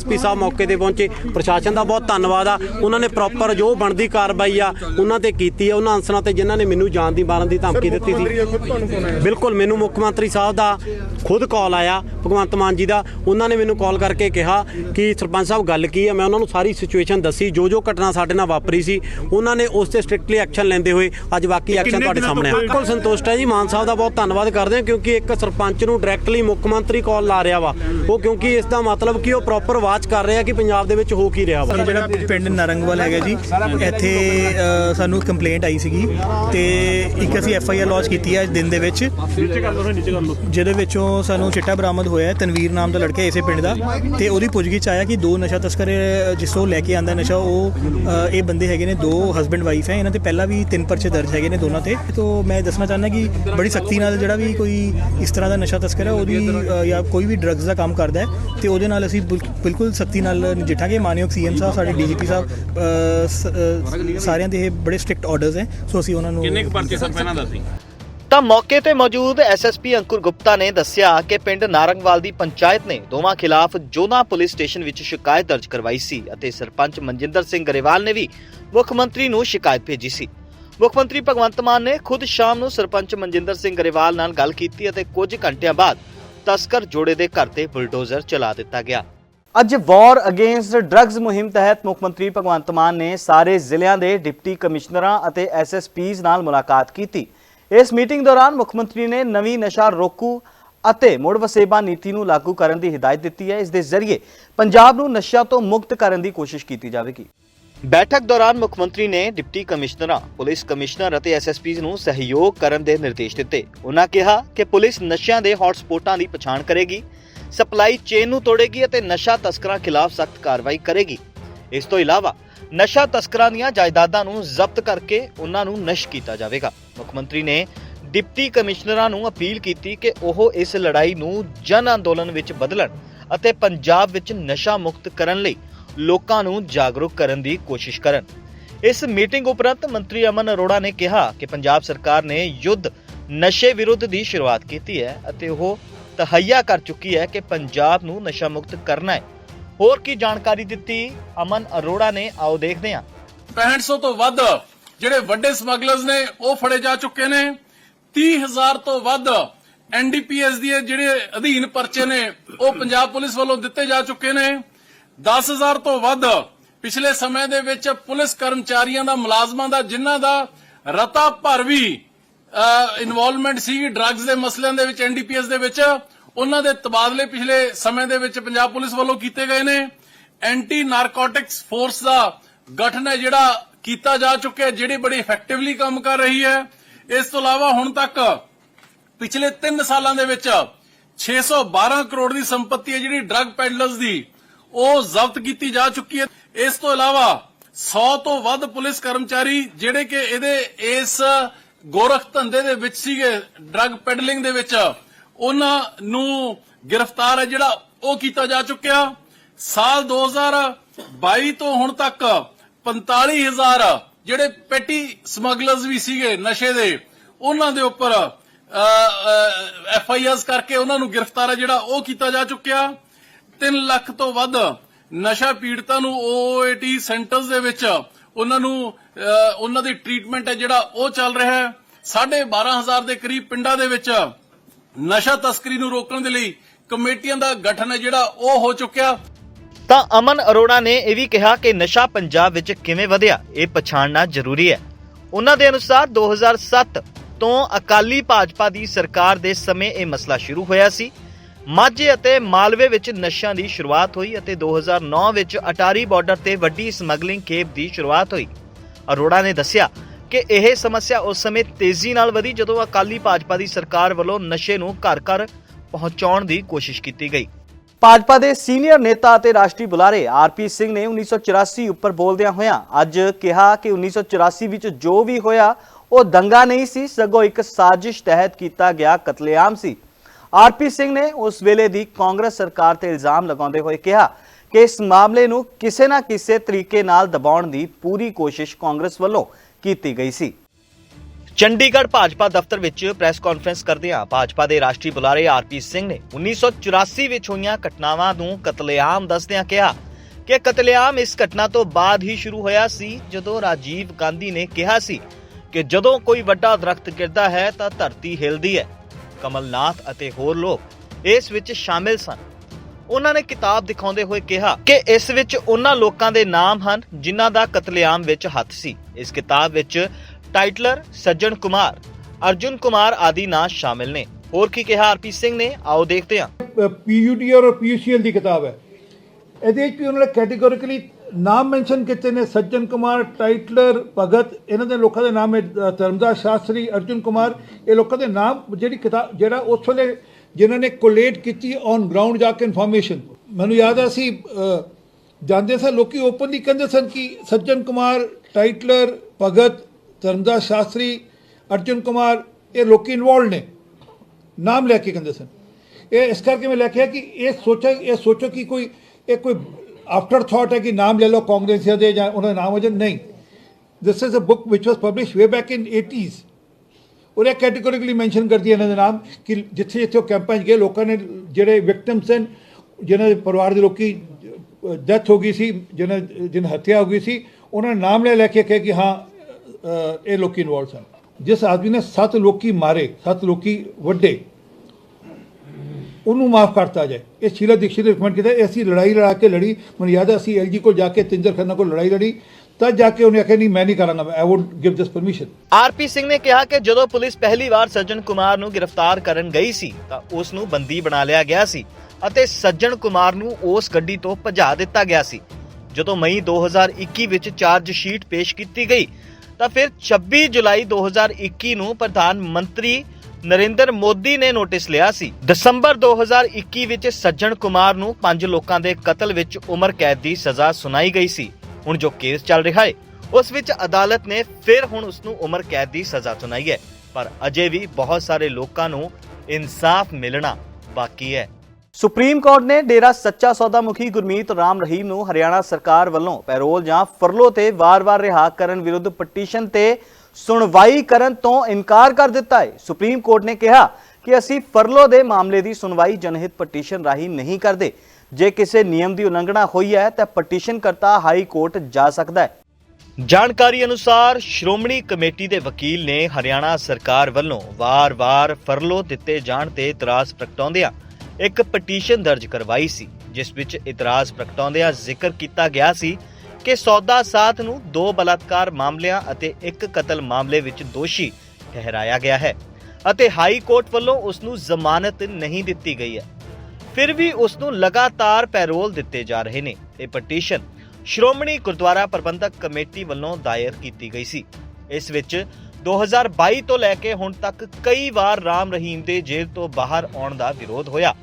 ਡੀਐਸਪੀ ਸਾਹਿਬ ਮੌਕੇ ਤੇ ਪਹੁੰਚੇ। ਪ੍ਰਸ਼ਾਸਨ ਦਾ ਬਹੁਤ ਧੰਨਵਾਦ ਆ। ਉਹਨਾਂ ਨੇ ਪ੍ਰੋਪਰ ਜੋ ਬਣਦੀ ਕਾਰਵਾਈ ਆ ਉਹਨਾਂ ਤੇ ਕੀਤੀ ਆ। ਉਹਨਾਂ ਅਨਸਰਾਂ ਤੇ ਜਿਨ੍ਹਾਂ ਨੇ ਮੈਨੂੰ ਜਾਨ ਦੀ ਮਾਰਨ ਦੀ ਧਮਕੀ ਦਿੱਤੀ ਸੀ। ਬਿਲਕੁਲ ਮੈਨੂੰ ਮੁੱਖ ਮੰਤਰੀ ਸਾਹਿਬ ਦਾ ਖੁਦ ਕਾਲ ਆਇਆ ਭਗਵੰਤ ਮਾਨ ਜੀ ਦਾ। ਉਹਨਾਂ ਨੇ ਮੈਨੂੰ ਕਾਲ ਕਰਕੇ ਕਿਹਾ ਕਿ ਸਰਪੰਚ ਸਾਹਿਬ ਗੱਲ ਕੀ ਹੈ ਮੈਂ ਉਹਨਾਂ ਨੂੰ ਸਾਰੀ ਸਿਚੁਏਸ਼ਨ ਦੱਸੀ। ਜੋ ਜੋ ਘਟਨਾ ਸਾਡੇ ਨਾਲ ਵਾਪਰੀ ਸੀ ਉਹਨਾਂ ਨੇ ਉਸ ਤੇ ਸਟ੍ਰਿਕਟਲੀ ਐਕਸ਼ਨ ਲੈਂਦੇ ਹੋਏ ਅੱਜ ਬਾਕੀ ਐਕਸ਼ਨ ਤੁਹਾਡੇ ਸਾਹਮਣੇ ਆ। ਬਿਲਕੁਲ ਸੰਤੁਸ਼ਟ ਹੈ ਜੀ। ਮਾਨ ਸਾਹਿਬ ਦਾ ਬਹੁਤ ਧੰਨਵਾਦ ਕਰਦੇ ਹਾਂ ਕਿਉਂਕਿ ਇੱਕ ਸਰਪੰਚ ਨੂੰ ਡਾਇਰੈਕਟਲੀ ਮੁੱਖ ਮੰਤਰੀ ਕਾਲ ਲਾ ਰਿਹਾ ਵਾ। ਉਹ ਕਿਉਂਕਿ ਇਸ ਦਾ ਮਤਲਬ ਕਿ ਉਹ ਪ੍ਰੋਪਰ ਵਾਚ ਕਰ ਰਿਹਾ ਕਿ ਪੰਜਾਬ ਦੇ ਵਿੱਚ ਹੋ ਕੀ ਰਿਹਾ ਵਾ। ਜਿਹੜਾ ਪਿੰਡ ਨਰੰਗਵਾਲ ਹੈਗਾ ਜੀ ਇੱਥੇ ਸਾਨੂੰ ਕੰਪਲੇਂਟ ਆਈ ਸੀਗੀ ਤੇ ਇੱਕ ਅਸੀਂ ਐਫ ਆਈ ਆਰ ਲੌਂਚ ਕੀਤੀ ਹੈ ਅੱਜ ਦਿਨ ਦੇ ਵਿੱਚ। ਜਿਹਦੇ ਵਿੱਚੋਂ ਸਾਨੂੰ ਚਿੱਟਾ ਬਰਾਮਦ ਹੋਇਆ ਹੈ ਤਨਵੀਰ ਨਾਮ ਦਾ ਲੜਕਾ ਇਸੇ ਪਿੰਡ ਦਾ। ਤੇ ਉਹਦੀ ਪੁੱਛਗਿੱਛ ਆਇਆ ਕਿ ਦੋ ਨਸ਼ਾ ਤਸਕਰ ਜਿਸ ਲੈ ਕੇ ਆਂਦਾ ਨਸ਼ਾ ਉਹ ਇਹ ਬੰਦੇ ਹੈਗੇ ਨੇ ਦੋ ਹਸਬੰਡ ਵਾਈਫ ਹੈ ਇਹਨਾਂ ਤੇ ਪਹਿਲਾਂ ਵੀ ਤਿੰਨ ਪਰਚੇ ਦਰਜ ਹੈਗੇ ਨੇ ਦੋਨਾਂ ਤੇ। ਤੋਂ ਮੈਂ ਦੱਸਣਾ ਚਾਹੁੰਦਾ ਕਿ ਬੜੀ ਸਖਤੀ ਨਾਲ ਜਿਹੜਾ ਵੀ ਕੋਈ ਇਸ ਤਰ੍ਹਾਂ ਦਾ ਨਸ਼ਾ ਤਸਕਰ ਹੈ ਉਹਦੀ ਜਾਂ ਕੋਈ ਵੀ ਡਰੱਗਸ ਦਾ ਕੰਮ ਕਰਦਾ ਹੈ ਤੇ ਉਹਦੇ ਨਾਲ ਅਸੀਂ ਬਿਲ- ਬਿਲਕੁਲ ਸਖਤੀ ਨਾਲ ਨਜਿੱਠਾਂਗੇ। ਮਾਨਯੋਗ ਸੀਐਮ ਸਾਹਿਬ ਸਾਡੇ ਡੀਜੀਪੀ ਸਾਹਿਬ ਸਾਰਿਆਂ ਦੇ ਇਹ ਬੜੇ ਸਟ੍ਰਿਕਟ ਆਰਡਰਸ ਹੈ। ਸੋ ਅਸੀਂ ਉਹਨਾਂ ਨੂੰ ਕਿੰਨੇ ਪਰਚੇ ਸਰ ਪਹਿਲਾਂ ਦੱਸੀ ਤਾਂ ਮੌਕੇ ਤੇ ਮੌਜੂਦ ਐਸਐਸਪੀ ਅੰਕੁਰ ਗੁਪਤਾ ਨੇ ਦੱਸਿਆ ਕਿ ਪਿੰਡ ਨਾਰੰਗਵਾਲ ਦੀ ਪੰਚਾਇਤ ਨੇ ਦੋਵਾਂ ਖਿਲਾਫ ਜੋਨਾ ਪੁਲਿਸ ਸਟੇਸ਼ਨ ਵਿੱਚ ਸ਼ਿਕਾਇਤ ਦਰਜ ਕਰਵਾਈ ਸੀ ਅਤੇ ਸਰਪੰਚ ਮਨਜਿੰਦਰ ਸਿੰਘ ਗਰੇਵਾਲ ਨੇ ਵੀ ਮੁੱਖ ਮੰਤਰੀ ਨੂੰ ਸ਼ਿਕਾਇਤ ਭੇਜੀ ਸੀ। ਮੁੱਖ ਮੰਤਰੀ ਭਗਵੰਤ ਮਾਨ ਨੇ ਖੁਦ ਸ਼ਾਮ ਨੂੰ ਸਰਪੰਚ ਮਨਜਿੰਦਰ ਸਿੰਘ ਗਰੇਵਾਲ ਨਾਲ ਗੱਲ ਕੀਤੀ ਅਤੇ ਕੁਝ ਘੰਟਿਆਂ ਬਾਅਦ ਤਸਕਰ ਜੋੜੇ ਦੇ ਘਰ ਤੇ ਬੁਲਡੋਜ਼ਰ ਚਲਾ ਦਿੱਤਾ ਗਿਆ। ਅੱਜ ਵਾਰ ਅਗੇਂਸਟ ਡਰੱਗਸ ਮੁਹਿੰਮ ਤਹਿਤ ਮੁੱਖ ਮੰਤਰੀ ਭਗਵੰਤ ਮਾਨ ਨੇ ਸਾਰੇ ਜ਼ਿਲ੍ਹਿਆਂ ਦੇ ਡਿਪਟੀ ਕਮਿਸ਼ਨਰਾਂ ਅਤੇ ਐਸਐਸਪੀਜ਼ ਨਾਲ ਮੁਲਾਕਾਤ ਕੀਤੀ। ਇਸ ਮੀਟਿੰਗ ਦੌਰਾਨ ਮੁੱਖ ਮੰਤਰੀ ਨੇ ਨਵੀਂ ਨਸ਼ਾ ਰੋਕੂ ਅਤੇ ਮੁੜ ਵਸੇਬਾ ਨੀਤੀ ਨੂੰ ਲਾਗੂ ਕਰਨ ਦੀ ਹਦਾਇਤ ਦਿੱਤੀ ਹੈ। ਇਸ ਦੇ ਜ਼ਰੀਏ ਪੰਜਾਬ ਨੂੰ ਨਸ਼ਿਆਂ ਤੋਂ ਮੁਕਤ ਕਰਨ ਦੀ ਕੋਸ਼ਿਸ਼ ਕੀਤੀ ਜਾਵੇਗੀ। ਬੈਠਕ ਦੌਰਾਨ ਮੁੱਖ ਮੰਤਰੀ ਨੇ ਡਿਪਟੀ ਕਮਿਸ਼ਨਰਾਂ, ਪੁਲਿਸ ਕਮਿਸ਼ਨਰ ਅਤੇ ਐਸਐਸਪੀਜ਼ ਨੂੰ ਸਹਿਯੋਗ ਕਰਨ ਦੇ ਨਿਰਦੇਸ਼ ਦਿੱਤੇ। ਉਹਨਾਂ ਕਿਹਾ ਕਿ ਪੁਲਿਸ ਨਸ਼ਿਆਂ ਦੇ ਹੌਟਸਪੌਟਾਂ ਦੀ ਪਛਾਣ ਕਰੇਗੀ ਸਪਲਾਈ ਚੇਨ ਨੂੰ ਤੋੜੇਗੀ ਅਤੇ ਨਸ਼ਾ ਤਸਕਰਾਂ ਖਿਲਾਫ ਸਖਤ ਕਾਰਵਾਈ ਕਰੇਗੀ। ਇਸ ਤੋਂ ਇਲਾਵਾ, ਨਸ਼ਾ ਤਸਕਰਾਂ ਦੀਆਂ ਜਾਇਦਾਦਾਂ ਨੂੰ ਜ਼ਬਤ ਕਰਕੇ ਉਹਨਾਂ ਨੂੰ ਨਸ਼ਟ ਕੀਤਾ ਜਾਵੇਗਾ। ਮੁੱਖ ਮੰਤਰੀ ਨੇ ਡਿਪਟੀ ਕਮਿਸ਼ਨਰਾਂ ਨੂੰ ਅਪੀਲ ਕੀਤੀ ਕਿ ਉਹ ਇਸ ਲੜਾਈ ਨੂੰ ਜਨ ਅੰਦੋਲਨ ਵਿੱਚ ਬਦਲਣ ਅਤੇ ਪੰਜਾਬ ਵਿੱਚ ਨਸ਼ਾ ਮੁਕਤ ਕਰਨ ਲਈ ਲੋਕਾਂ ਨੂੰ ਜਾਗਰੂਕ ਕਰਨ ਦੀ ਕੋਸ਼ਿਸ਼ ਕਰਨ। ਇਸ ਮੀਟਿੰਗ ਉਪਰੰਤ ਮੰਤਰੀ ਅਮਨ ਅਰੋੜਾ ਨੇ ਕਿਹਾ ਕਿ ਪੰਜਾਬ ਸਰਕਾਰ ਨੇ ਯੁੱਧ ਨਸ਼ੇ ਵਿਰੁੱਧ ਦੀ ਸ਼ੁਰੂਆਤ ਕੀਤੀ ਹੈ ਅਤੇ ਉਹ ਤਹਈਆ ਕਰ ਚੁੱਕੀ ਹੈ ਕਿ ਪੰਜਾਬ ਨੂੰ ਨਸ਼ਾ ਮੁਕਤ ਕਰਨਾ ਹੈ। ਹੋਰ ਕੀ ਜਾਣਕਾਰੀ ਦਿੱਤੀ ਅਮਨ ਅਰੋੜਾ ਨੇ? ਆਓ ਦੇਖਦੇ ਹਾਂ। 6500 ਤੋਂ ਵੱਧ ਜਿਹੜੇ ਵੱਡੇ ਸਮਗਲਰਸ ਨੇ, ਉਹ ਫੜੇ ਜਾ ਚੁੱਕੇ ਨੇ। 30000 ਤੋਂ ਵੱਧ ਐਨਡੀਪੀਐਸ ਦੇ ਜਿਹੜੇ ਅਧੀਨ ਪਰਚੇ ਨੇ, ਉਹ ਪੰਜਾਬ ਪੁਲਿਸ ਵੱਲੋਂ ਦਿੱਤੇ ਜਾ ਚੁੱਕੇ ਨੇ। 10000 ਤੋਂ ਵੱਧ ਪਿਛਲੇ ਸਮੇਂ ਦੇ ਵਿੱਚ ਪੁਲਿਸ ਕਰਮਚਾਰੀਆਂ ਦਾ ਮੁਲਾਜ਼ਮਾਂ ਦਾ, ਜਿਨ੍ਹਾਂ ਦਾ ਰਤਾ ਭਰ ਵੀ ਇਨਵੋਲਵਮੈਂਟ ਸੀ ਡਰੱਗਸ ਦੇ ਮਸਲਿਆਂ ਦੇ ਵਿੱਚ ਐਨਡੀਪੀਐਸ ਦੇ ਵਿੱਚ। ਉਹਨਾਂ ਦੇ ਤਬਾਦਲੇ ਪਿਛਲੇ ਸਮੇਂ ਦੇ ਵਿੱਚ ਪੰਜਾਬ ਪੁਲਿਸ ਵੱਲੋਂ ਕੀਤੇ ਗਏ ਨੇ। ਐਂਟੀ ਨਾਰਕੋਟਿਕਸ ਫੋਰਸ ਦਾ ਗਠਨ ਹੈ ਜਿਹੜਾ ਕੀਤਾ ਜਾ ਚੁੱਕਿਆ ਜਿਹੜੀ ਬੜੀ ਇਫੈਕਟਿਵਲੀ ਕੰਮ ਕਰ ਰਹੀ ਹੈ। ਇਸ ਤੋਂ ਇਲਾਵਾ ਹੁਣ ਤੱਕ ਪਿਛਲੇ 3 ਸਾਲਾਂ ਦੇ ਵਿੱਚ 612 ਕਰੋੜ ਦੀ ਸੰਪਤੀ ਹੈ ਜਿਹੜੀ ਡਰੱਗ ਪੈਡਲਰਸ ਦੀ, ਉਹ ਜ਼ਬਤ ਕੀਤੀ ਜਾ ਚੁੱਕੀ ਹੈ। ਇਸ ਤੋਂ ਇਲਾਵਾ 100 ਤੋਂ ਵੱਧ ਪੁਲਿਸ ਕਰਮਚਾਰੀ ਜਿਹੜੇ ਕਿ ਇਹਦੇ ਇਸ ਗੋਰਖ ਧੰਦੇ ਦੇ ਵਿੱਚ ਸੀਗੇ ਡਰੱਗ ਪੈਡਲਿੰਗ ਦੇ ਵਿੱਚ। ਉਹਨਾਂ ਨੂੰ ਗ੍ਰਿਫਤਾਰ ਹੈ ਜਿਹੜਾ ਉਹ ਕੀਤਾ ਜਾ ਚੁੱਕਿਆ। ਸਾਲ 2022 ਤੋਂ ਹੁਣ ਤੱਕ 45000 ਜਿਹੜੇ ਪੈਟੀ ਸਮਗਲਰਸ ਵੀ ਸੀਗੇ ਨਸ਼ੇ ਦੇ, ਉਹਨਾਂ ਦੇ ਉੱਪਰ ਐਫ ਆਈ ਆਰ ਕਰਕੇ ਉਹਨਾਂ ਨੂੰ ਗ੍ਰਿਫਤਾਰ ਹੈ ਜਿਹੜਾ ਉਹ ਕੀਤਾ ਜਾ ਚੁੱਕਿਆ। 3 ਲੱਖ ਤੋਂ ਵੱਧ ਨਸ਼ਾ ਪੀੜਤਾਂ ਨੂੰ ਓਏਟੀ ਸੈਂਟਰਸ ਦੇ ਵਿੱਚ ਉਹਨਾਂ ਨੂੰ ਉਹਨਾਂ ਦੀ ਟ੍ਰੀਟਮੈਂਟ ਹੈ ਜਿਹੜਾ ਉਹ ਚੱਲ ਰਿਹਾ ਹੈ। 12500 ਦੇ ਕਰੀਬ ਪਿੰਡਾਂ ਦੇ ਵਿੱਚ ਨਸ਼ਾ ਤਸਕਰੀ ਨੂੰ ਰੋਕਣ ਦੇ ਲਈ ਕਮੇਟੀਆਂ ਦਾ ਗਠਨ ਹੈ ਜਿਹੜਾ ਉਹ ਹੋ ਚੁੱਕਿਆ। ਤਾਂ ਅਮਨ ਅਰੋੜਾ ਨੇ ਇਹ ਵੀ ਕਿਹਾ ਕਿ ਨਸ਼ਾ ਪੰਜਾਬ ਵਿੱਚ ਕਿਵੇਂ ਵਧਿਆ, ਇਹ ਪਛਾਣਨਾ ਜ਼ਰੂਰੀ ਹੈ। ਉਹਨਾਂ ਦੇ ਅਨੁਸਾਰ 2007 ਤੋਂ ਅਕਾਲੀ ਭਾਜਪਾ ਦੀ ਸਰਕਾਰ ਦੇ ਸਮੇਂ ਇਹ ਮਸਲਾ ਸ਼ੁਰੂ ਹੋਇਆ ਸੀ। ਮਾਝੇ ਅਤੇ ਮਾਲਵੇ ਵਿੱਚ ਨਸ਼ਿਆਂ ਦੀ ਸ਼ੁਰੂਆਤ ਹੋਈ ਅਤੇ 2009 ਵਿੱਚ ਅਟਾਰੀ ਬਾਰਡਰ ਤੇ ਵੱਡੀ ਸਮਗਲਿੰਗ ਖੇਪ ਦੀ ਸ਼ੁਰੂਆਤ ਹੋਈ। ਅਰੋੜਾ ਨੇ ਦੱਸਿਆ ਕਿ ਇਹ ਸਮੱਸਿਆ ਉਸ ਸਮੇਂ ਤੇਜ਼ੀ ਨਾਲ ਵਧੀ ਜਦੋਂ ਅਕਾਲੀ ਭਾਜਪਾ ਦੀ ਸਰਕਾਰ ਵੱਲੋਂ ਨਸ਼ੇ ਨੂੰ ਘਰ-ਘਰ ਪਹੁੰਚਾਉਣ ਦੀ ਕੋਸ਼ਿਸ਼ ਕੀਤੀ ਗਈ। ਭਾਜਪਾ ਦੇ ਸੀਨੀਅਰ ਨੇਤਾ ਅਤੇ ਰਾਸ਼ਟਰੀ ਬੁਲਾਰੇ ਆਰਪੀ ਸਿੰਘ ਨੇ 1984 ਉੱਪਰ ਬੋਲਦਿਆਂ ਹੋਇਆਂ ਅੱਜ ਕਿਹਾ ਕਿ 1984 ਵਿੱਚ ਜੋ ਵੀ ਹੋਇਆ, ਉਹ ਦੰਗਾ ਨਹੀਂ ਸੀ, ਸਗੋਂ ਇੱਕ ਸਾਜ਼ਿਸ਼ ਤਹਿਤ ਕੀਤਾ ਗਿਆ ਕਤਲੇਆਮ ਸੀ। ਆਰਪੀ ਸਿੰਘ ਨੇ ਉਸ ਵੇਲੇ ਦੀ ਕਾਂਗਰਸ ਸਰਕਾਰ ਤੇ ਇਲਜ਼ਾਮ ਲਗਾਉਂਦੇ ਹੋਏ ਕਿਹਾ ਕਿ ਇਸ ਮਾਮਲੇ ਨੂੰ ਕਿਸੇ ਨਾ ਕਿਸੇ ਤਰੀਕੇ ਨਾਲ ਦਬਾਉਣ ਦੀ ਪੂਰੀ ਕੋਸ਼ਿਸ਼ ਕਾਂਗਰਸ ਵੱਲੋਂ ਕੀਤੀ ਗਈ ਸੀ। ਚੰਡੀਗੜ੍ਹ ਭਾਜਪਾ ਦਫ਼ਤਰ ਵਿੱਚ ਪ੍ਰੈਸ ਕਾਨਫਰੰਸ ਕਰਦਿਆਂ ਭਾਜਪਾ ਦੇ ਰਾਸ਼ਟਰੀ ਬੁਲਾਰੇ ਆਰਪੀ ਸਿੰਘ ਨੇ 1984 ਵਿੱਚ ਹੋਈਆਂ ਘਟਨਾਵਾਂ ਨੂੰ ਕਤਲੇਆਮ ਦੱਸਦਿਆਂ ਕਿਹਾ ਕਿ ਕਤਲੇਆਮ ਇਸ ਘਟਨਾ ਤੋਂ ਬਾਅਦ ਹੀ ਸ਼ੁਰੂ ਹੋਇਆ ਸੀ, ਜਦੋਂ ਰਾਜੀਵ ਗਾਂਧੀ ਨੇ ਕਿਹਾ ਸੀ ਕਿ ਜਦੋਂ ਕੋਈ ਵੱਡਾ ਦਰਖਤ ਗਿਰਦਾ ਹੈ ਤਾਂ ਧਰਤੀ ਹਿਲਦੀ ਹੈ। ਕਮਲਨਾਥ ਅਤੇ ਹੋਰ ਲੋਕ ਇਸ ਵਿੱਚ ਸ਼ਾਮਿਲ ਸਨ। ਉਹਨਾਂ ਨੇ ਕਿਤਾਬ ਦਿਖਾਉਂਦੇ ਹੋਏ ਕਿਹਾ ਕਿ ਇਸ ਵਿੱਚ ਉਹਨਾਂ ਲੋਕਾਂ ਦੇ ਨਾਮ ਹਨ ਜਿਨ੍ਹਾਂ ਦਾ ਕਤਲੇਆਮ ਵਿੱਚ ਹੱਥ ਸੀ। ਇਸ ਕਿਤਾਬ ਵਿੱਚ ਟਾਈਟਲਰ, ਸੱਜਣ ਕੁਮਾਰ, ਅਰਜੁਨ ਕੁਮਾਰ ਆਦਿ ਨਾਂ ਸ਼ਾਮਿਲ ਨੇ। ਹੋਰ ਕੀ ਕਿਹਾ ਆਰਪੀ ਸਿੰਘ ਨੇ? ਆਓ ਦੇਖਦੇ ਹਾਂ। ਪੀਯੂਟੀ ਔਰ ਪੀਯੂਸੀਐਲ ਦੀ ਕਿਤਾਬ ਹੈ। ਇਹਦੇ ਵਿੱਚ ਵੀ ਉਹਨਾਂ ਨੇ ਕੈਟੇਗੋਰੀਕਲੀ ਨਾਮ ਮੈਂਸ਼ਨ ਕੀਤੇ ਨੇ ਸੱਜਣ ਕੁਮਾਰ, ਟਾਈਟਲਰ, ਭਗਤ, ਇਹਨਾਂ ਦੇ ਲੋਕਾਂ ਦੇ ਨਾਮ ਹੈ ਧਰਮਦਾਸ ਸ਼ਾਸਤਰੀ, ਅਰਜੁਨ ਕੁਮਾਰ, ਇਹ ਲੋਕਾਂ ਦੇ ਨਾਮ, ਜਿਹੜੀ ਕਿਤਾਬ ਜਿਹੜਾ ਉਸ ਵੇਲੇ ਜਿਨ੍ਹਾਂ ਨੇ ਕੋਲੇਟ ਕੀਤੀ ਔਨ ਗਰਾਊਂਡ ਜਾ ਕੇ ਇਨਫੋਰਮੇਸ਼ਨ ਮੈਨੂੰ ਯਾਦ ਹੈ ਅਸੀਂ ਜਾਂਦੇ ਸਾਂ, ਲੋਕੀ ਓਪਨਲੀ ਕਹਿੰਦੇ ਸਨ ਕਿ ਸੱਜਣ ਕੁਮਾਰ, ਟਾਈਟਲਰ, ਭਗਤ, ਧਰਮਦਾਸ ਸ਼ਾਸਤਰੀ, ਅਰਜੁਨ ਕੁਮਾਰ, ਇਹ ਲੋਕੀ ਇਨਵੋਲਡ ਨੇ। ਨਾਮ ਲੈ ਕੇ ਕਹਿੰਦੇ ਸਨ। ਇਹ ਇਸ ਕਰਕੇ ਮੈਂ ਲਿਖਿਆ ਕਿ ਇਹ ਸੋਚੋ ਇਹ ਸੋਚੋ ਕਿ ਕੋਈ, ਇਹ ਕੋਈ ਆਫਟਰ ਥਾਟ ਹੈ ਕਿ ਨਾਮ ਲੈ ਲਓ ਕਾਂਗਰਸੀਆਂ ਦੇ ਜਾਂ ਉਹਨਾਂ ਦਾ ਨਾਮ ਹੋ ਜਾਏ ਨਹੀਂ this is a book which was publish way back in 80s ਔਰ ਇਹ ਕੈਟੇਗੋਰੀਕਲੀ ਮੈਂਸ਼ਨ ਕਰਦੀ ਹੈ ਇਹਨਾਂ ਦੇ ਨਾਮ ਕਿ ਜਿੱਥੇ ਜਿੱਥੇ ਉਹ ਕੈਂਪਾਂ 'ਚ ਗਏ ਲੋਕਾਂ ਨੇ ਜਿਹੜੇ ਵਿਕਟਿਮਸ ਹਨ ਜਿਹਨਾਂ ਦੇ ਪਰਿਵਾਰ ਦੇ ਲੋਕੀ ਡੈਥ ਹੋ ਗਈ ਸੀ ਜਿਹਨਾਂ ਜਿਹਨਾਂ ਹੱਤਿਆ ਹੋ ਗਈ ਸੀ ਉਹਨਾਂ ਨੇ ਨਾਮ ਲੈ ਲੈ ਕੇ ਕਿਹਾ ਕਿ ਹਾਂ ਇਹ ਲੋਕੀ ਇਨਵੋਲਵ ਸਨ ਜਿਸ ਆਦਮੀ ਨੇ ਸੱਤ ਲੋਕੀ ਮਾਰੇ ਸੱਤ ਲੋਕੀ ਵੱਡੇ ਉਹਨੂੰ ਮਾਫ ਕਰਤਾ ਜਾਏ। ਇਹ ਸ਼ੀਲਾ ਦੀਕਸ਼ਿਤ ਨੇ ਰਿਕਮੈਂਡ ਕੀਤਾ, ਅਸੀਂ ਲੜਾਈ ਲੜਾ ਕੇ ਲੜੀ। ਮੈਨੂੰ ਯਾਦ ਹੈ, ਅਸੀਂ ਐਲਜੀ ਕੋਲ ਜਾ ਕੇ ਤਿੰਜਰ ਖੰਨਾ ਕੋਲ ਲੜਾਈ ਲੜੀ। ਤਦ ਜਾ ਕੇ ਉਹਨੇ ਆਖਿਆ, ਨਹੀਂ, ਮੈਂ ਨਹੀਂ ਕਰਾਂਗਾ I would give this permission RP Singh ਨੇ ਕਿਹਾ ਕਿ ਜਦੋਂ ਪੁਲਿਸ ਪਹਿਲੀ ਵਾਰ ਸੱਜਣ ਕੁਮਾਰ ਨੂੰ ਗ੍ਰਿਫਤਾਰ ਕਰਨ ਗਈ ਸੀ, ਤਾਂ ਉਸ ਨੂੰ ਬੰਦੀ ਬਣਾ ਲਿਆ ਗਿਆ ਸੀ ਅਤੇ ਸੱਜਣ ਕੁਮਾਰ ਨੂੰ ਉਸ ਗੱਡੀ ਤੋਂ ਭਜਾ ਦਿੱਤਾ ਗਿਆ ਸੀ। ਜਦੋਂ ਮਈ 2021 ਵਿੱਚ ਚਾਰਜ ਸ਼ੀਟ ਪੇਸ਼ ਕੀਤੀ ਗਈ, ਤਾਂ ਫਿਰ 26 ਜੁਲਾਈ 2021 ਨੂੰ ਪ੍ਰਧਾਨ ਮੰਤਰੀ ਨਰਿੰਦਰ ਮੋਦੀ ਨੇ ਨੋਟਿਸ ਲਿਆ ਸੀ। ਦਸੰਬਰ 2021 ਵਿੱਚ ਸੱਜਣ ਕੁਮਾਰ ਨੂੰ ਪੰਜ ਲੋਕਾਂ ਦੇ ਕਤਲ ਵਿੱਚ ਉਮਰ ਕੈਦ ਦੀ ਸਜ਼ਾ ਸੁਣਾਈ ਗਈ ਸੀ। ਹੁਣ ਜੋ ਕੇਸ ਚੱਲ ਰਿਹਾ ਹੈ, ਉਸ ਵਿੱਚ ਅਦਾਲਤ ਨੇ ਫਿਰ ਹੁਣ ਉਸ ਨੂੰ ਉਮਰ ਕੈਦ ਦੀ ਸਜ਼ਾ ਸੁਣਾਈ ਹੈ। ਪਰ ਅਜੇ ਵੀ ਬਹੁਤ ਸਾਰੇ ਲੋਕਾਂ ਨੂੰ ਇਨਸਾਫ ਮਿਲਣਾ ਬਾਕੀ ਹੈ। ਸੁਪਰੀਮ ਕੋਰਟ ਨੇ ਡੇਰਾ ਸੱਚਾ ਸੌਦਾ ਮੁਖੀ ਗੁਰਮੀਤ ਰਾਮ ਰਹੀਮ ਨੂੰ ਹਰਿਆਣਾ ਸਰਕਾਰ ਵੱਲੋਂ ਪੈਰੋਲ ਜਾਂ ਫਰਲੋ ਤੇ ਵਾਰ-ਵਾਰ ਰਿਹਾ ਕਰਨ ਵਿਰੁੱਧ ਪਟੀਸ਼ਨ ਤੇ ਸੁਣਵਾਈ ਕਰਨ ਤੋਂ ਇਨਕਾਰ ਕਰ ਦਿੱਤਾ ਹੈ। ਸੁਪਰੀਮ ਕੋਰਟ ਨੇ ਕਿਹਾ ਕਿ ਅਸੀਂ ਫਰਲੋ ਦੇ ਮਾਮਲੇ ਦੀ ਸੁਣਵਾਈ ਜਨਹਿਤ ਪਟੀਸ਼ਨ ਰਾਹੀਂ ਨਹੀਂ ਕਰਦੇ। ਜੇ ਕਿਸੇ ਨਿਯਮ ਦੀ ਉਲੰਘਣਾ ਹੋਈ ਹੈ, ਤਾਂ ਪਟੀਸ਼ਨ ਕਰਤਾ ਹਾਈ ਕੋਰਟ ਜਾ ਸਕਦਾ ਹੈ। ਜਾਣਕਾਰੀ ਅਨੁਸਾਰ ਸ਼੍ਰੋਮਣੀ ਕਮੇਟੀ ਦੇ ਵਕੀਲ ਨੇ ਹਰਿਆਣਾ ਸਰਕਾਰ ਵੱਲੋਂ ਵਾਰ-ਵਾਰ ਫਰਲੋ ਦਿੱਤੇ ਜਾਣ ਤੇ ਇਤਰਾਜ਼ ਪ੍ਰਗਟਾਉਂਦਿਆਂ ਇੱਕ ਪਟੀਸ਼ਨ ਦਰਜ ਕਰਵਾਈ ਸੀ, ਜਿਸ ਵਿੱਚ ਇਤਰਾਜ਼ ਪ੍ਰਗਟਾਉਂਦਿਆਂ ਜ਼ਿਕਰ ਕੀਤਾ ਗਿਆ ਸੀ ਕਿ ਸੌਦਾ ਸਾਥ ਨੂੰ ਦੋ ਬਲਾਤਕਾਰ ਮਾਮਲਿਆਂ ਅਤੇ ਇੱਕ ਕਤਲ ਮਾਮਲੇ ਵਿੱਚ ਦੋਸ਼ੀ ਠਹਿਰਾਇਆ ਗਿਆ ਹੈ ਅਤੇ ਹਾਈ ਕੋਰਟ ਵੱਲੋਂ ਉਸ ਨੂੰ ਜ਼ਮਾਨਤ ਨਹੀਂ ਦਿੱਤੀ ਗਈ ਹੈ। ਫਿਰ ਵੀ ਉਸ ਨੂੰ ਲਗਾਤਾਰ ਪੈਰੋਲ ਦਿੱਤੇ ਜਾ ਰਹੇ ਨੇ। ਇਹ ਪਟੀਸ਼ਨ ਸ਼੍ਰੋਮਣੀ ਗੁਰਦੁਆਰਾ ਪ੍ਰਬੰਧਕ ਕਮੇਟੀ ਵੱਲੋਂ ਦਾਇਰ ਕੀਤੀ ਗਈ ਸੀ। ਇਸ ਵਿੱਚ 2022 ਤੋਂ ਲੈ ਕੇ ਹੁਣ ਤੱਕ ਕਈ ਵਾਰ ਰਾਮ ਰਹੀਮ ਦੇ ਜੇਲ੍ਹ ਤੋਂ ਬਾਹਰ ਆਉਣ ਦਾ ਵਿਰੋਧ ਹੋਇਆ।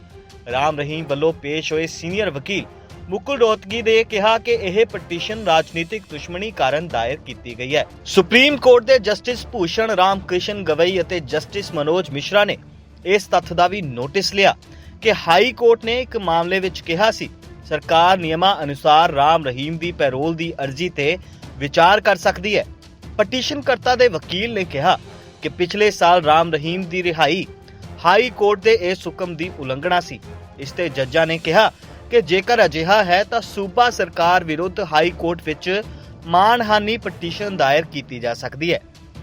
ਰਾਮ ਰਹੀਮ ਵੱਲੋਂ ਪੇਸ਼ ਹੋਏ ਸੀਨੀਅਰ ਵਕੀਲ ਮੁਕੁਲ ਰੋਹਤਗੀ ਨੇ ਕਿਹਾ ਕਿ ਇਹ ਪਟੀਸ਼ਨ ਰਾਜਨੀਤਿਕ ਦੁਸ਼ਮਣੀ ਕਾਰਨ ਦਾਇਰ ਕੀਤੀ ਗਈ ਹੈ। ਸੁਪਰੀਮ ਕੋਰਟ ਦੇ ਜਸਟਿਸ ਭੂਸ਼ਣ ਰਾਮ ਗਵਈ ਅਤੇ ਜਸਟਿਸ ਮਨੋਜ ਮਿਸ਼ਰਾ ਨੇ ਇਸ ਤੱਥ ਦਾ ਵੀ ਨੋਟਿਸ ਲਿਆ ਕਿ ਹਾਈ ਕੋਰਟ ਨੇ ਇੱਕ ਮਾਮਲੇ ਵਿੱਚ ਕਿਹਾ ਸੀ, ਸਰਕਾਰ ਨਿਯਮਾਂ ਅਨੁਸਾਰ ਰਾਮ ਰਹੀਮ ਦੀ ਪੈਰੋਲ ਦੀ ਅਰਜ਼ੀ ਤੇ ਵਿਚਾਰ ਕਰ ਸਕਦੀ ਹੈ। ਪਟੀਸ਼ਨਕਰਤਾ ਦੇ ਵਕੀਲ ਨੇ ਕਿਹਾ ਕਿ ਪਿਛਲੇ ਸਾਲ ਰਾਮ ਰਹੀਮ ਦੀ ਰਿਹਾਈ ਹਾਈ ਕੋਰਟ ਦੇ ਇਸ ਹੁਕਮ ਦੀ ਉਲੰਘਣਾ ਸੀ। ਇਸ ਤੇ ਜੱਜਾਂ ਨੇ ਕਿਹਾ ਕਿ ਜੇਕਰ ਅਜਿਹਾ ਹੈ ਤਾਂ ਸੂਬਾ ਸਰਕਾਰ ਵਿਰੁੱਧ ਹਾਈ ਕੋਰਟ ਵਿੱਚ ਮਾਨਹਾਨੀ ਪਟੀਸ਼ਨ ਦਾਇਰ ਕੀਤੀ ਜਾ ਸਕਦੀ ਹੈ।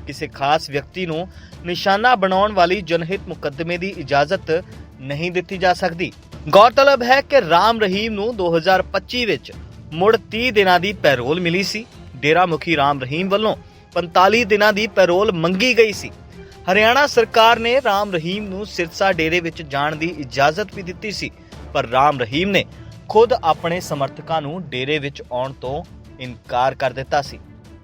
ਕਿਸੇ ਖਾਸ ਵਿਅਕਤੀ ਨੂੰ ਨਿਸ਼ਾਨਾ ਬਣਾਉਣ ਵਾਲੀ ਜਨਹਿਤ ਮੁਕੱਦਮੇ ਦੀ ਇਜਾਜ਼ਤ ਨਹੀਂ ਦਿੱਤੀ ਜਾ ਸਕਦੀ। ਗੌਰਤਲਬ ਹੈ ਕਿ ਰਾਮ ਰਹੀਮ ਨੂੰ 2025 ਵਿੱਚ ਮੁੜ 30 ਦਿਨਾਂ ਦੀ ਪੈਰੋਲ ਮਿਲੀ ਸੀ। ਡੇਰਾ ਮੁਖੀ ਰਾਮ ਰਹੀਮ ਵੱਲੋਂ 45 ਦਿਨਾਂ ਦੀ ਪੈਰੋਲ ਮੰਗੀ ਗਈ ਸੀ। ਹਰਿਆਣਾ ਸਰਕਾਰ ਨੇ ਰਾਮ ਰਹੀਮ ਨੂੰ ਸਿਰਸਾ ਡੇਰੇ ਵਿੱਚ ਜਾਣ ਦੀ ਇਜਾਜ਼ਤ ਵੀ ਦਿੱਤੀ ਸੀ। ਪਰ ਰਾਮ ਰਹੀਮ ਨੇ ਖੁਦ ਆਪਣੇ ਸਮਰਥਕਾਂ ਨੂੰ ਡੇਰੇ ਵਿੱਚ ਆਉਣ ਤੋਂ ਇਨਕਾਰ ਕਰ ਦਿੱਤਾ ਸੀ।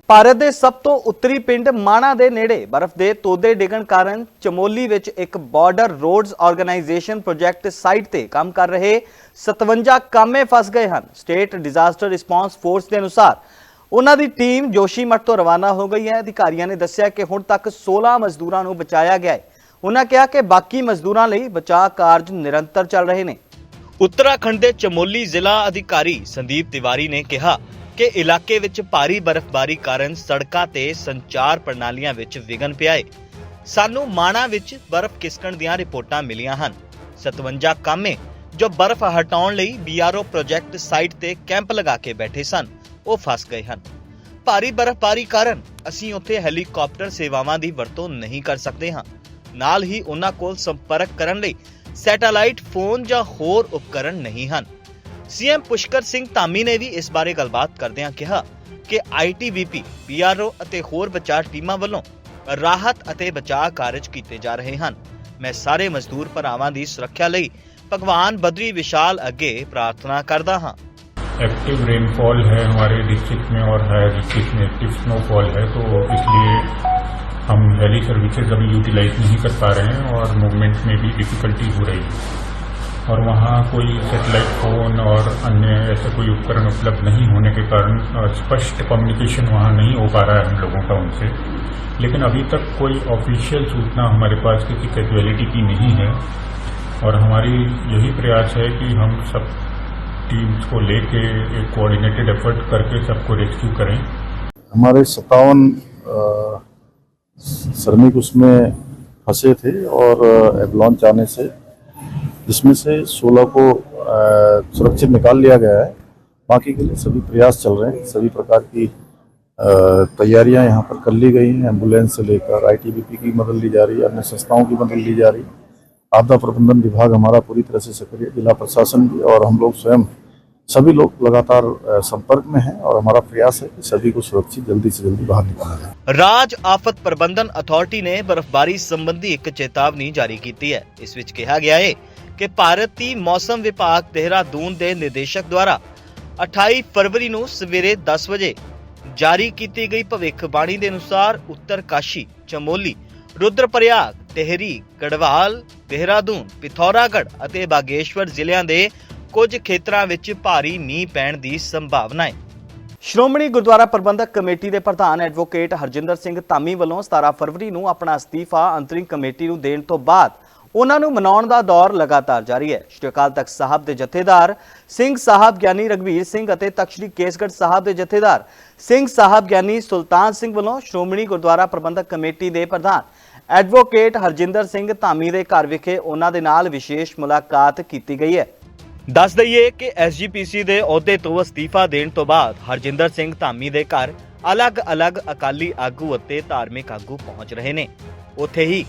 ਭਾਰਤ ਦੇ ਸਭ ਤੋਂ ਉੱਤਰੀ ਪਿੰਡ ਮਾਣਾ ਦੇ ਨੇੜੇ ਬਰਫ਼ ਦੇ ਤੋਦੇ ਡਿੱਗਣ ਕਾਰਨ ਚਮੋਲੀ ਵਿੱਚ ਇੱਕ border roads organisation project site ਤੇ ਕੰਮ ਕਰ ਰਹੇ 57 ਕਾਮੇ ਫਸ ਗਏ ਹਨ। ਸਟੇਟ ਡਿਜ਼ਾਸਟਰ ਰਿਸਪਾਂਸ ਫੋਰਸ ਦੇ ਅਨੁਸਾਰ ਉਹਨਾਂ ਦੀ ਟੀਮ ਜੋਸ਼ੀਮਠ ਤੋਂ ਰਵਾਨਾ ਹੋ ਗਈ ਹੈ। ਅਧਿਕਾਰੀਆਂ ਨੇ ਦੱਸਿਆ ਕਿ ਹੁਣ ਤੱਕ 16 ਮਜ਼ਦੂਰਾਂ ਨੂੰ ਬਚਾਇਆ ਗਿਆ ਹੈ। ਉਹਨਾਂ ਕਿਹਾ ਕਿ ਬਾਕੀ ਮਜ਼ਦੂਰਾਂ ਲਈ ਬਚਾਅ ਕਾਰਜ ਨਿਰੰਤਰ ਚੱਲ ਰਹੇ ਨੇ। ਉੱਤਰਾਖੰਡ ਦੇ ਚਮੋਲੀ ਜ਼ਿਲ੍ਹਾ ਅਧਿਕਾਰੀ ਸੰਦੀਪ ਤਿਵਾਰੀ ਨੇ ਕਿਹਾ ਕਿ ਇਲਾਕੇ ਵਿੱਚ ਭਾਰੀ ਬਰਫ਼ਬਾਰੀ ਕਾਰਨ ਸੜਕਾਂ ਤੇ ਸੰਚਾਰ ਪ੍ਰਣਾਲੀਆਂ ਵਿੱਚ ਵਿਘਨ ਪਿਆ ਹੈ ਸਾਨੂੰ ਮਾਣਾ ਵਿੱਚ ਬਰਫ਼ ਖਿਸਕਣ ਦੀਆਂ ਰਿਪੋਰਟਾਂ ਮਿਲੀਆਂ ਹਨ। 57 ਕਾਮੇ ਜੋ ਬਰਫ਼ ਹਟਾਉਣ ਲਈ ਬੀਆਰਓ ਪ੍ਰੋਜੈਕਟ ਸਾਈਟ ਤੇ ਕੈਂਪ ਲਗਾ ਕੇ ਬੈਠੇ ਸਨ। ਉਹ ਫਸ ਗਏ ਹਨ। ਭਾਰੀ ਬਰਫ਼ਬਾਰੀ ਕਾਰਨ ਅਸੀਂ ਉੱਥੇ ਹੈਲੀਕਾਪਟਰ ਸੇਵਾਵਾਂ ਦੀ ਵਰਤੋਂ ਨਹੀਂ ਕਰ ਸਕਦੇ ਹਾਂ। ਨਾਲ ਹੀ ਉਹਨਾਂ ਕੋਲ ਸੰਪਰਕ ਕਰਨ ਲਈ ਸੈਟੇਲਾਈਟ ਫੋਨ ਜਾਂ ਹੋਰ ਉਪਕਰਨ ਨਹੀਂ ਹਨ ਸੀਐਮ ਪੁਸ਼ਕਰ ਸਿੰਘ ਧਾਮੀ ਨੇ ਵੀ ਇਸ ਬਾਰੇ ਗੱਲਬਾਤ ਕਰਦਿਆਂ ਕਿਹਾ ਕਿ ਆਈਟੀਬੀਪੀ ਪੀਆਰਓ ਅਤੇ ਹੋਰ ਬਚਾਅ ਟੀਮਾਂ ਵੱਲੋਂ ਰਾਹਤ ਅਤੇ ਬਚਾਅ ਕਾਰਜ ਕੀਤੇ ਜਾ ਰਹੇ ਹਨ ਮੈਂ ਸਾਰੇ ਮਜ਼ਦੂਰ ਭਰਾਵਾਂ ਦੀ ਸੁਰੱਖਿਆ ਲਈ ਭਗਵਾਨ ਬਦਰੀ ਵਿਸ਼ਾਲ ਅੱਗੇ ਪ੍ਰਾਰਥਨਾ ਕਰਦਾ ਹਾਂ एक्टिव रेनफॉल है हमारे डिस्ट्रिक्ट में और हायर डिस्ट्रिक्ट में एक्टिव स्नोफॉल है तो इसलिए हम हेली सर्विसेज़ अभी यूटिलाइज नहीं कर पा रहे हैं और मूवमेंट में भी डिफिकल्टी हो रही है। और वहाँ कोई सेटेलाइट फ़ोन और अन्य ऐसे कोई उपकरण उपलब्ध नहीं होने के कारण स्पष्ट कम्युनिकेशन वहाँ नहीं हो पा रहा है हम लोगों का उनसे। लेकिन अभी तक कोई ऑफिशियल सूचना हमारे पास किसी कैजुअलिटी की नहीं है। और हमारी यही प्रयास है कि हम सब टीम्स को लेके एक कोऑर्डिनेटेड एफर्ट करके सबको रेस्क्यू करें। हमारे सत्तावन श्रमिक उसमें फंसे थे और एवलॉन जाने से, जिसमें से 16 को सुरक्षित निकाल लिया गया है। बाकी के लिए सभी प्रयास चल रहे हैं। सभी प्रकार की तैयारियाँ यहाँ पर कर ली गई हैं। एंबुलेंस से लेकर आईटीबीपी की मदद ली जा रही है, अन्य संस्थाओं की मदद ली जा रही है। आपदा प्रबंधन विभाग हमारा पूरी तरह से सक्रिय जिला प्रशासन भी और हम लोग स्वयं सभी लोग लगातार अ, संपर्क में हैं और हमारा प्रयास है कि सभी को सुरक्षित जल्दी से जल्दी बाहर निकाला जाए ਰਾਜ ਆਫਤ ਪ੍ਰਬੰਧਨ ਅਥਾਰਟੀ ਨੇ ਬਰਫ਼ਬਾਰੀ ਸੰਬੰਧੀ ਇੱਕ ਚੇਤਾਵਨੀ ਜਾਰੀ ਕੀਤੀ ਹੈ ਇਸ ਵਿੱਚ ਕਿਹਾ ਗਿਆ ਹੈ ਕਿ ਭਾਰਤੀ ਮੌਸਮ ਵਿਭਾਗ ਦੇਹਰਾਦੂਨ ਦੇ ਨਿਰਦੇਸ਼ਕ ਦੁਆਰਾ 28 ਫਰਵਰੀ ਨੂੰ ਸਵੇਰੇ 10 ਵਜੇ ਜਾਰੀ ਕੀਤੀ ਗਈ ਭਵਿੱਖਬਾਣੀ ਦੇ ਅਨੁਸਾਰ ਉੱਤਰ ਕਾਸ਼ੀ ਚਮੋਲੀ ਰੁਦਰਪ੍ਰਯਾਗ ਟਹਿਰੀ ਗੜਵਾਲ ਦੇਹਰਾਦੂਨ ਪਿਥੌਰਾਗੜ੍ਹ ਅਤੇ ਬਾਗੇਸ਼ਵਰ ਜ਼ਿਲ੍ਹਿਆਂ ਦੇ ਕੁਝ ਖੇਤਰਾਂ ਵਿੱਚ ਭਾਰੀ ਮੀਂਹ ਪੈਣ ਦੀ ਸੰਭਾਵਨਾ ਹੈ। ਸ਼੍ਰੋਮਣੀ ਗੁਰਦੁਆਰਾ ਪ੍ਰਬੰਧਕ ਕਮੇਟੀ ਦੇ ਪ੍ਰਧਾਨ ਐਡਵੋਕੇਟ ਹਰਜਿੰਦਰ ਸਿੰਘ ਧਾਮੀ ਵੱਲੋਂ 17 ਫਰਵਰੀ ਨੂੰ ਆਪਣਾ ਅਸਤੀਫਾ ਅੰਤਰਿਮ ਕਮੇਟੀ ਨੂੰ ਦੇਣ ਤੋਂ ਬਾਅਦ ਉਹਨਾਂ ਨੂੰ ਮਨਾਉਣ ਦਾ ਦੌਰ ਲਗਾਤਾਰ ਜਾਰੀ ਹੈ। ਸ਼੍ਰੀ ਅਕਾਲ ਤਖਤ ਸਾਹਿਬ ਦੇ ਜਥੇਦਾਰ ਸਿੰਘ ਸਾਹਿਬ ਗਿਆਨੀ ਰਗਵੀਰ ਸਿੰਘ ਅਤੇ ਤਖਤ ਸ਼੍ਰੀ ਕੇਸਗੜ੍ਹ ਸਾਹਿਬ ਦੇ ਜਥੇਦਾਰ ਸਿੰਘ ਸਾਹਿਬ ਗਿਆਨੀ ਸੁਲਤਾਨ ਸਿੰਘ ਵੱਲੋਂ ਸ਼੍ਰੋਮਣੀ ਗੁਰਦੁਆਰਾ ਪ੍ਰਬੰਧਕ ਕਮੇਟੀ ਦੇ ਪ੍ਰਧਾਨ ਐਡਵੋਕੇਟ ਹਰਜਿੰਦਰ ਸਿੰਘ ਧਾਮੀ ਦੇ ਘਰ ਵਿਖੇ ਉਹਨਾਂ ਦੇ ਨਾਲ ਵਿਸ਼ੇਸ਼ ਮੁਲਾਕਾਤ ਕੀਤੀ ਗਈ ਹੈ। ਦੱਸ ਦਈਏ ਕਿ ਐਸਜੀਪੀਸੀ ਦੇ ਅਹੁਦੇ ਤੋਂ ਅਸਤੀਫਾ ਦੇਣ ਤੋਂ ਬਾਅਦ ਹਰਜਿੰਦਰ ਸਿੰਘ ਧਾਮੀ ਦੇ ਘਰ ਅਲੱਗ-ਅਲੱਗ ਅਕਾਲੀ ਆਗੂ ਅਤੇ ਧਾਰਮਿਕ ਆਗੂ ਪਹੁੰਚ ਰਹੇ ਨੇ। ਉੱਥੇ ਹੀ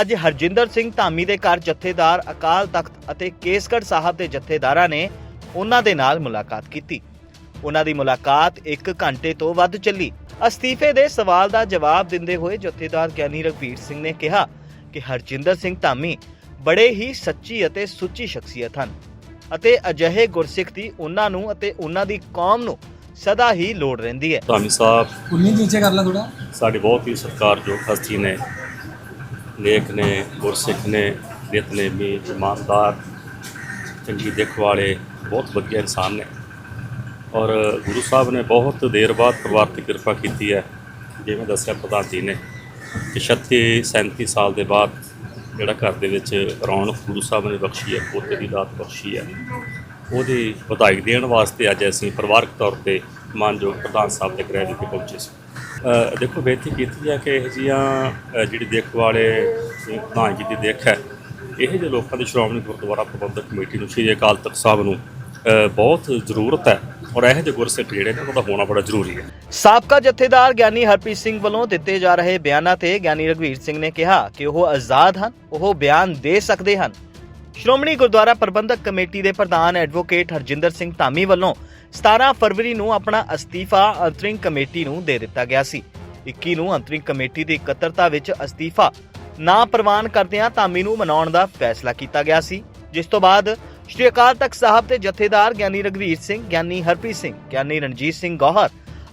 ਅੱਜ ਹਰਜਿੰਦਰ ਸਿੰਘ ਧਾਮੀ ਦੇ ਘਰ ਜਥੇਦਾਰ ਅਕਾਲ ਤਖਤ ਅਤੇ ਕੇਸਗੜ੍ਹ ਸਾਹਿਬ ਦੇ ਜਥੇਦਾਰਾਂ ਨੇ ਉਹਨਾਂ ਦੇ ਨਾਲ ਮੁਲਾਕਾਤ ਕੀਤੀ। ਉਹਨਾਂ ਦੀ ਮੁਲਾਕਾਤ 1 ਘੰਟੇ ਤੋਂ ਵੱਧ ਚੱਲੀ। ਅਸਤੀਫੇ ਦੇ ਸਵਾਲ ਦਾ ਜਵਾਬ ਦਿੰਦੇ ਹੋਏ ਜਥੇਦਾਰ ਗਿਆਨੀ ਰਘਵੀਰ ਸਿੰਘ ਨੇ ਕਿਹਾ ਕਿ ਹਰਜਿੰਦਰ ਸਿੰਘ ਧਾਮੀ ਬੜੇ ਹੀ ਸੱਚੀ ਅਤੇ ਸੁੱਚੀ ਸ਼ਖਸੀਅਤ ਹਨ। ਅਤੇ ਅਜਿਹੇ ਗੁਰਸਿੱਖ ਦੀ ਉਹਨਾਂ ਨੂੰ ਅਤੇ ਉਹਨਾਂ ਦੀ ਕੌਮ ਨੂੰ ਸਦਾ ਹੀ ਲੋੜ ਰਹਿੰਦੀ ਹੈ। ਧਾਮੀ ਸਾਹਿਬ। ਉਨੀ ਨੀਚੇ ਕਰ ਲਾ ਥੋੜਾ ਸਾਡੇ ਬਹੁਤ ਹੀ ਸਤਿਕਾਰਯੋਗ ਹਸਤੀ ਨੇ। ਲੇਖ ਨੇ ਗੁਰਸਿੱਖ ਨੇ ਨਿਤਨੇਮੀ ਇਮਾਨਦਾਰ ਚੰਗੀ ਦਿੱਖ ਵਾਲੇ ਬਹੁਤ ਵਧੀਆ ਇਨਸਾਨ ਨੇ। ਔਰ ਗੁਰੂ ਸਾਹਿਬ ਨੇ ਬਹੁਤ ਦੇਰ ਬਾਅਦ ਪਰਿਵਾਰ ਤੇ ਕਿਰਪਾ ਕੀਤੀ ਹੈ। ਜਿਵੇਂ ਦੱਸਿਆ ਪ੍ਰਧਾਨ ਜੀ ਨੇ ਕਿ 36 37 ਸਾਲ ਦੇ ਬਾਅਦ ਜਿਹੜਾ ਘਰ ਦੇ ਵਿੱਚ ਰੌਣਕ ਗੁਰੂ ਸਾਹਿਬ ਨੇ ਬਖਸ਼ੀ ਹੈ, ਪੋਤੇ ਦੀ ਦਾਤ ਬਖਸ਼ੀ ਹੈ, ਉਹਦੀ ਵਧਾਈ ਦੇਣ ਵਾਸਤੇ ਅੱਜ ਅਸੀਂ ਪਰਿਵਾਰਕ ਤੌਰ ਤੇ ਮਾਨਯੋਗ ਪ੍ਰਧਾਨ ਸਾਹਿਬ ਦੇ ਗ੍ਰਹਿ ਵਿਖੇ ਪਹੁੰਚੇ ਸੀ। ਦੇਖੋ, ਬੇਨਤੀ ਕੀਤੀ ਹੈ ਕਿ ਇਹ ਜੀਆਂ ਜਿਹੜੀ ਦੇਖ ਵਾਲੇ ਜਿਹੜੀ ਪ੍ਰਧਾਨ ਜੀ ਦੀ ਦੇਖ ਹੈ, ਇਹ ਜਿਹੇ ਲੋਕਾਂ ਦੀ ਸ਼੍ਰੋਮਣੀ ਗੁਰਦੁਆਰਾ ਪ੍ਰਬੰਧਕ ਕਮੇਟੀ ਨੂੰ ਸ਼੍ਰੀ ਅਕਾਲ ਤਖਤ ਸਾਹਿਬ ਨੂੰ ਬਹੁਤ ਜ਼ਰੂਰਤ ਹੈ। ਔਰ ਇਹੋ ਜਿਹੇ ਗੁਰਸਿੱਖ ਜਿਹੜੇ ਨੇ ਉਹਦਾ ਹੋਣਾ ਬੜਾ ਜ਼ਰੂਰੀ ਹੈ। ਸਾਬਕਾ ਜਥੇਦਾਰ ਗਿਆਨੀ ਹਰਪ੍ਰੀਤ ਸਿੰਘ ਵੱਲੋਂ ਦਿੱਤੇ ਜਾ ਰਹੇ ਬਿਆਨਾਂ ਤੇ ਗਿਆਨੀ ਰਘਵੀਰ ਸਿੰਘ ਨੇ ਕਿਹਾ ਕਿ ਉਹ ਆਜ਼ਾਦ ਹਨ, ਉਹ ਬਿਆਨ ਦੇ ਸਕਦੇ ਹਨ। ਸ਼੍ਰੋਮਣੀ ਗੁਰਦੁਆਰਾ ਪ੍ਰਬੰਧਕ ਕਮੇਟੀ ਦੇ ਪ੍ਰਧਾਨ ਐਡਵੋਕੇਟ ਹਰਜਿੰਦਰ ਸਿੰਘ ਧਾਮੀ ਵੱਲੋਂ 17 ਫਰਵਰੀ ਨੂੰ ਆਪਣਾ ਅਸਤੀਫਾ ਅੰਤਰਿੰਗ ਕਮੇਟੀ ਨੂੰ ਦੇ ਦਿੱਤਾ ਗਿਆ ਸੀ। 21 ਨੂੰ ਅੰਤਰਿੰਗ ਕਮੇਟੀ ਦੀ ਇਕੱਤਰਤਾ ਵਿੱਚ ਅਸਤੀਫਾ ਨਾ ਪ੍ਰਵਾਨ ਕਰਦਿਆਂ ਧਾਮੀ ਨੂੰ ਮਨਾਉਣ ਦਾ ਫੈਸਲਾ ਕੀਤਾ ਗਿਆ ਸੀ, ਜਿਸ ਤੋਂ ਬਾਅਦ ਸ਼੍ਰੀ ਅਕਾਲ ਤਖਤ ਸਾਹਿਬ ਦੇ ਜਥੇਦਾਰ ਗਿਆਨੀ ਰਘਵੀਰ ਸਿੰਘ, ਗਿਆਨੀ ਹਰਪ੍ਰੀਤ ਸਿੰਘ, ਗਿਆਨੀ ਰਣਜੀਤ ਸਿੰਘ ਗੌਹਰ,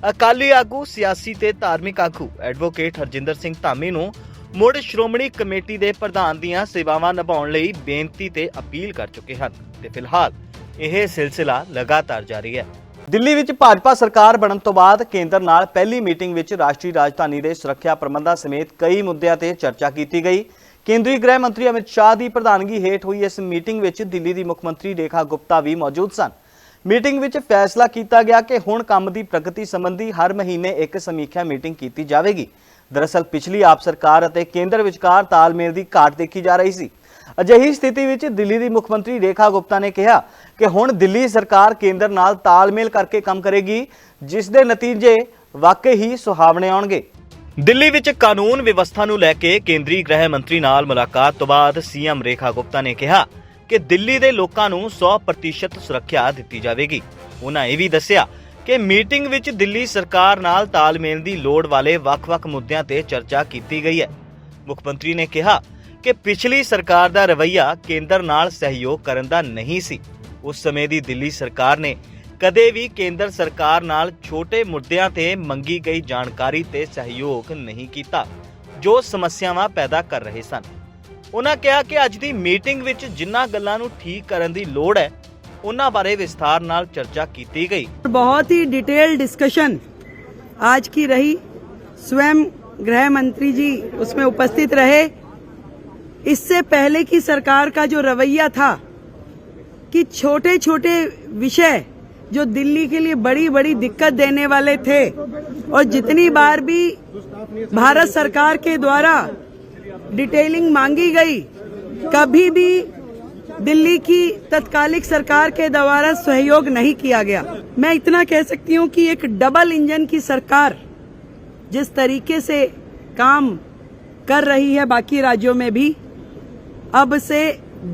ਅਕਾਲੀ ਆਗੂ, ਸਿਆਸੀ ਤੇ ਧਾਰਮਿਕ ਆਗੂ ਐਡਵੋਕੇਟ ਹਰਜਿੰਦਰ ਸਿੰਘ ਧਾਮੀ ਨੂੰ ਮੁੜ ਸ਼੍ਰੋਮਣੀ ਕਮੇਟੀ ਦੇ ਪ੍ਰਧਾਨ ਦੀਆਂ ਸੇਵਾਵਾਂ ਨਿਭਾਉਣ ਲਈ ਬੇਨਤੀ ਤੇ ਅਪੀਲ ਕਰ ਚੁੱਕੇ ਹਨ ਤੇ ਫਿਲਹਾਲ ਇਹ ਸਿਲਸਿਲਾ ਲਗਾਤਾਰ ਜਾਰੀ ਹੈ। ਦਿੱਲੀ ਵਿੱਚ ਭਾਜਪਾ ਸਰਕਾਰ ਬਣਨ ਤੋਂ ਬਾਅਦ ਕੇਂਦਰ ਨਾਲ ਪਹਿਲੀ ਮੀਟਿੰਗ ਵਿੱਚ ਰਾਸ਼ਟਰੀ ਰਾਜਧਾਨੀ ਦੇ ਸੁਰੱਖਿਆ ਪ੍ਰਬੰਧਾਂ ਸਮੇਤ ਕਈ ਮੁੱਦਿਆਂ ਤੇ ਚਰਚਾ ਕੀਤੀ ਗਈ। ਕੇਂਦਰੀ ਗ੍ਰਹਿ ਮੰਤਰੀ ਅਮਿਤ ਸ਼ਾਹ ਦੀ ਪ੍ਰਧਾਨਗੀ ਹੇਠ ਹੋਈ ਇਸ ਮੀਟਿੰਗ ਵਿੱਚ ਦਿੱਲੀ ਦੀ ਮੁੱਖ ਮੰਤਰੀ ਰੇਖਾ ਗੁਪਤਾ ਵੀ ਮੌਜੂਦ ਸਨ। ਮੀਟਿੰਗ ਵਿੱਚ ਫੈਸਲਾ ਕੀਤਾ ਗਿਆ ਕਿ ਹੁਣ ਕੰਮ ਦੀ ਪ੍ਰਗਤੀ ਸੰਬੰਧੀ ਹਰ ਮਹੀਨੇ ਇੱਕ ਸਮੀਖਿਆ ਮੀਟਿੰਗ ਕੀਤੀ ਜਾਵੇਗੀ। ਦਰਅਸਲ ਪਿਛਲੀ ਆਪ ਸਰਕਾਰ ਅਤੇ ਕੇਂਦਰ ਵਿਚਕਾਰ ਤਾਲਮੇਲ ਦੀ ਘਾਟ ਦੇਖੀ ਜਾ ਰਹੀ ਸੀ। ਅਜਿਹੀ ਸਥਿਤੀ ਵਿੱਚ ਦਿੱਲੀ ਦੀ ਮੁੱਖ ਮੰਤਰੀ ਰੇਖਾ ਗੁਪਤਾ ਨੇ ਕਿਹਾ ਕਿ ਹੁਣ ਦਿੱਲੀ ਸਰਕਾਰ ਕੇਂਦਰ ਨਾਲ ਤਾਲਮੇਲ ਕਰਕੇ ਕੰਮ ਕਰੇਗੀ, ਜਿਸ ਦੇ ਨਤੀਜੇ ਵਾਕਈ ਹੀ ਸੁਹਾਵਣੇ ਆਉਣਗੇ। ਦਿੱਲੀ ਵਿੱਚ ਕਾਨੂੰਨ ਵਿਵਸਥਾ ਨੂੰ ਲੈ ਕੇ ਕੇਂਦਰੀ ਗ੍ਰਹਿ ਮੰਤਰੀ ਨਾਲ ਮੁਲਾਕਾਤ ਤੋਂ ਬਾਅਦ ਸੀਐਮ ਰੇਖਾ ਗੁਪਤਾ ਨੇ ਕਿਹਾ ਕਿ ਦਿੱਲੀ ਦੇ ਲੋਕਾਂ ਨੂੰ 100% ਸੁਰੱਖਿਆ ਦਿੱਤੀ ਜਾਵੇਗੀ। ਉਹਨਾਂ ਇਹ ਵੀ ਦੱਸਿਆ ਕਿ ਮੀਟਿੰਗ ਵਿੱਚ ਦਿੱਲੀ ਸਰਕਾਰ ਨਾਲ ਤਾਲਮੇਲ ਦੀ ਲੋੜ ਵਾਲੇ ਵੱਖ-ਵੱਖ ਮੁੱਦਿਆਂ ਤੇ ਚਰਚਾ ਕੀਤੀ ਗਈ ਹੈ। ਮੁੱਖ ਮੰਤਰੀ ਨੇ ਕਿਹਾ ਕਿ ਪਿਛਲੀ ਸਰਕਾਰ ਦਾ ਰਵੱਈਆ ਕੇਂਦਰ ਨਾਲ ਸਹਿਯੋਗ ਕਰਨ ਦਾ ਨਹੀਂ ਸੀ। ਉਸ ਸਮੇਂ ਦੀ ਦਿੱਲੀ ਸਰਕਾਰ ਨੇ ਕਦੇ ਵੀ ਕੇਂਦਰ ਸਰਕਾਰ ਨਾਲ ਛੋਟੇ ਮੁੱਦਿਆਂ ਤੇ ਮੰਗੀ ਗਈ ਜਾਣਕਾਰੀ ਤੇ ਸਹਿਯੋਗ ਨਹੀਂ ਕੀਤਾ ਜੋ ਸਮੱਸਿਆਵਾਂ ਪੈਦਾ ਕਰ ਰਹੇ ਸਨ ਉਹਨਾਂ ਕਿਹਾ ਕਿ ਅੱਜ ਦੀ ਮੀਟਿੰਗ ਵਿੱਚ ਜਿਨ੍ਹਾਂ ਗੱਲਾਂ ਨੂੰ ਠੀਕ ਕਰਨ ਦੀ ਲੋੜ ਹੈ ਉਹਨਾਂ ਬਾਰੇ ਵਿਸਥਾਰ ਨਾਲ ਚਰਚਾ ਕੀਤੀ ਗਈ बहुत ही डिटेल डिस्कशन आज की रही स्वयं गृह मंत्री जी उसमें उपस्थित रहे इससे पहले की सरकार का जो रवैया था कि छोटे छोटे विषय जो दिल्ली के लिए बड़ी बड़ी दिक्कत देने वाले थे। और जितनी बार भी भारत सरकार के द्वारा डिटेलिंग मांगी गई, कभी भी दिल्ली की तत्कालिक सरकार के द्वारा सहयोग नहीं किया गया। मैं इतना कह सकती हूँ कि एक डबल इंजन की सरकार जिस तरीके से काम कर रही है बाकी राज्यों में भी, अब से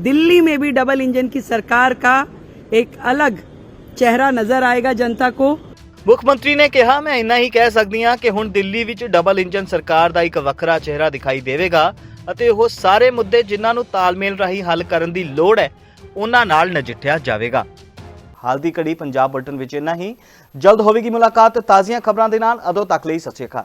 दिल्ली में भी डबल इंजन की सरकार का एक अलग ਚਿਹਰਾ ਨਜ਼ਰ ਆਏਗਾ ਜਨਤਾ ਕੋ। ਮੁੱਖ ਮੰਤਰੀ ਨੇ ਕਿਹਾ ਮੈਂ ਇੰਨਾ ਹੀ ਕਹਿ ਸਕਦੀ ਹਾਂ ਕਿ ਹੁਣ ਦਿੱਲੀ ਵਿੱਚ ਡਬਲ ਇੰਜਨ ਸਰਕਾਰ ਦਾ ਇੱਕ ਵੱਖਰਾ ਚਿਹਰਾ ਦਿਖਾਈ ਦੇਵੇਗਾ ਅਤੇ ਉਹ ਸਾਰੇ ਮੁੱਦੇ ਜਿਨ੍ਹਾਂ ਨੂੰ ਤਾਲਮੇਲ ਰਾਹੀਂ ਹੱਲ ਕਰਨ ਦੀ ਲੋੜ ਹੈ ਉਹਨਾਂ ਨਾਲ ਨਜਿੱਠਿਆ ਜਾਵੇਗਾ। ਹਾਲ ਦੀ ਕੜੀ ਪੰਜਾਬ ਬਲਟਨ ਵਿੱਚ ਇੰਨਾ ਹੀ। ਜਲਦ ਹੋਵੇਗੀ ਮੁਲਾਕਾਤ ਤਾਜ਼ੀਆਂ ਖਬਰਾਂ ਦੇ ਨਾਲ ਅਦੋਂ ਤੱਕ ਲਈ ਸਤਿ ਸ਼੍ਰੀ ਅਕਾਲ।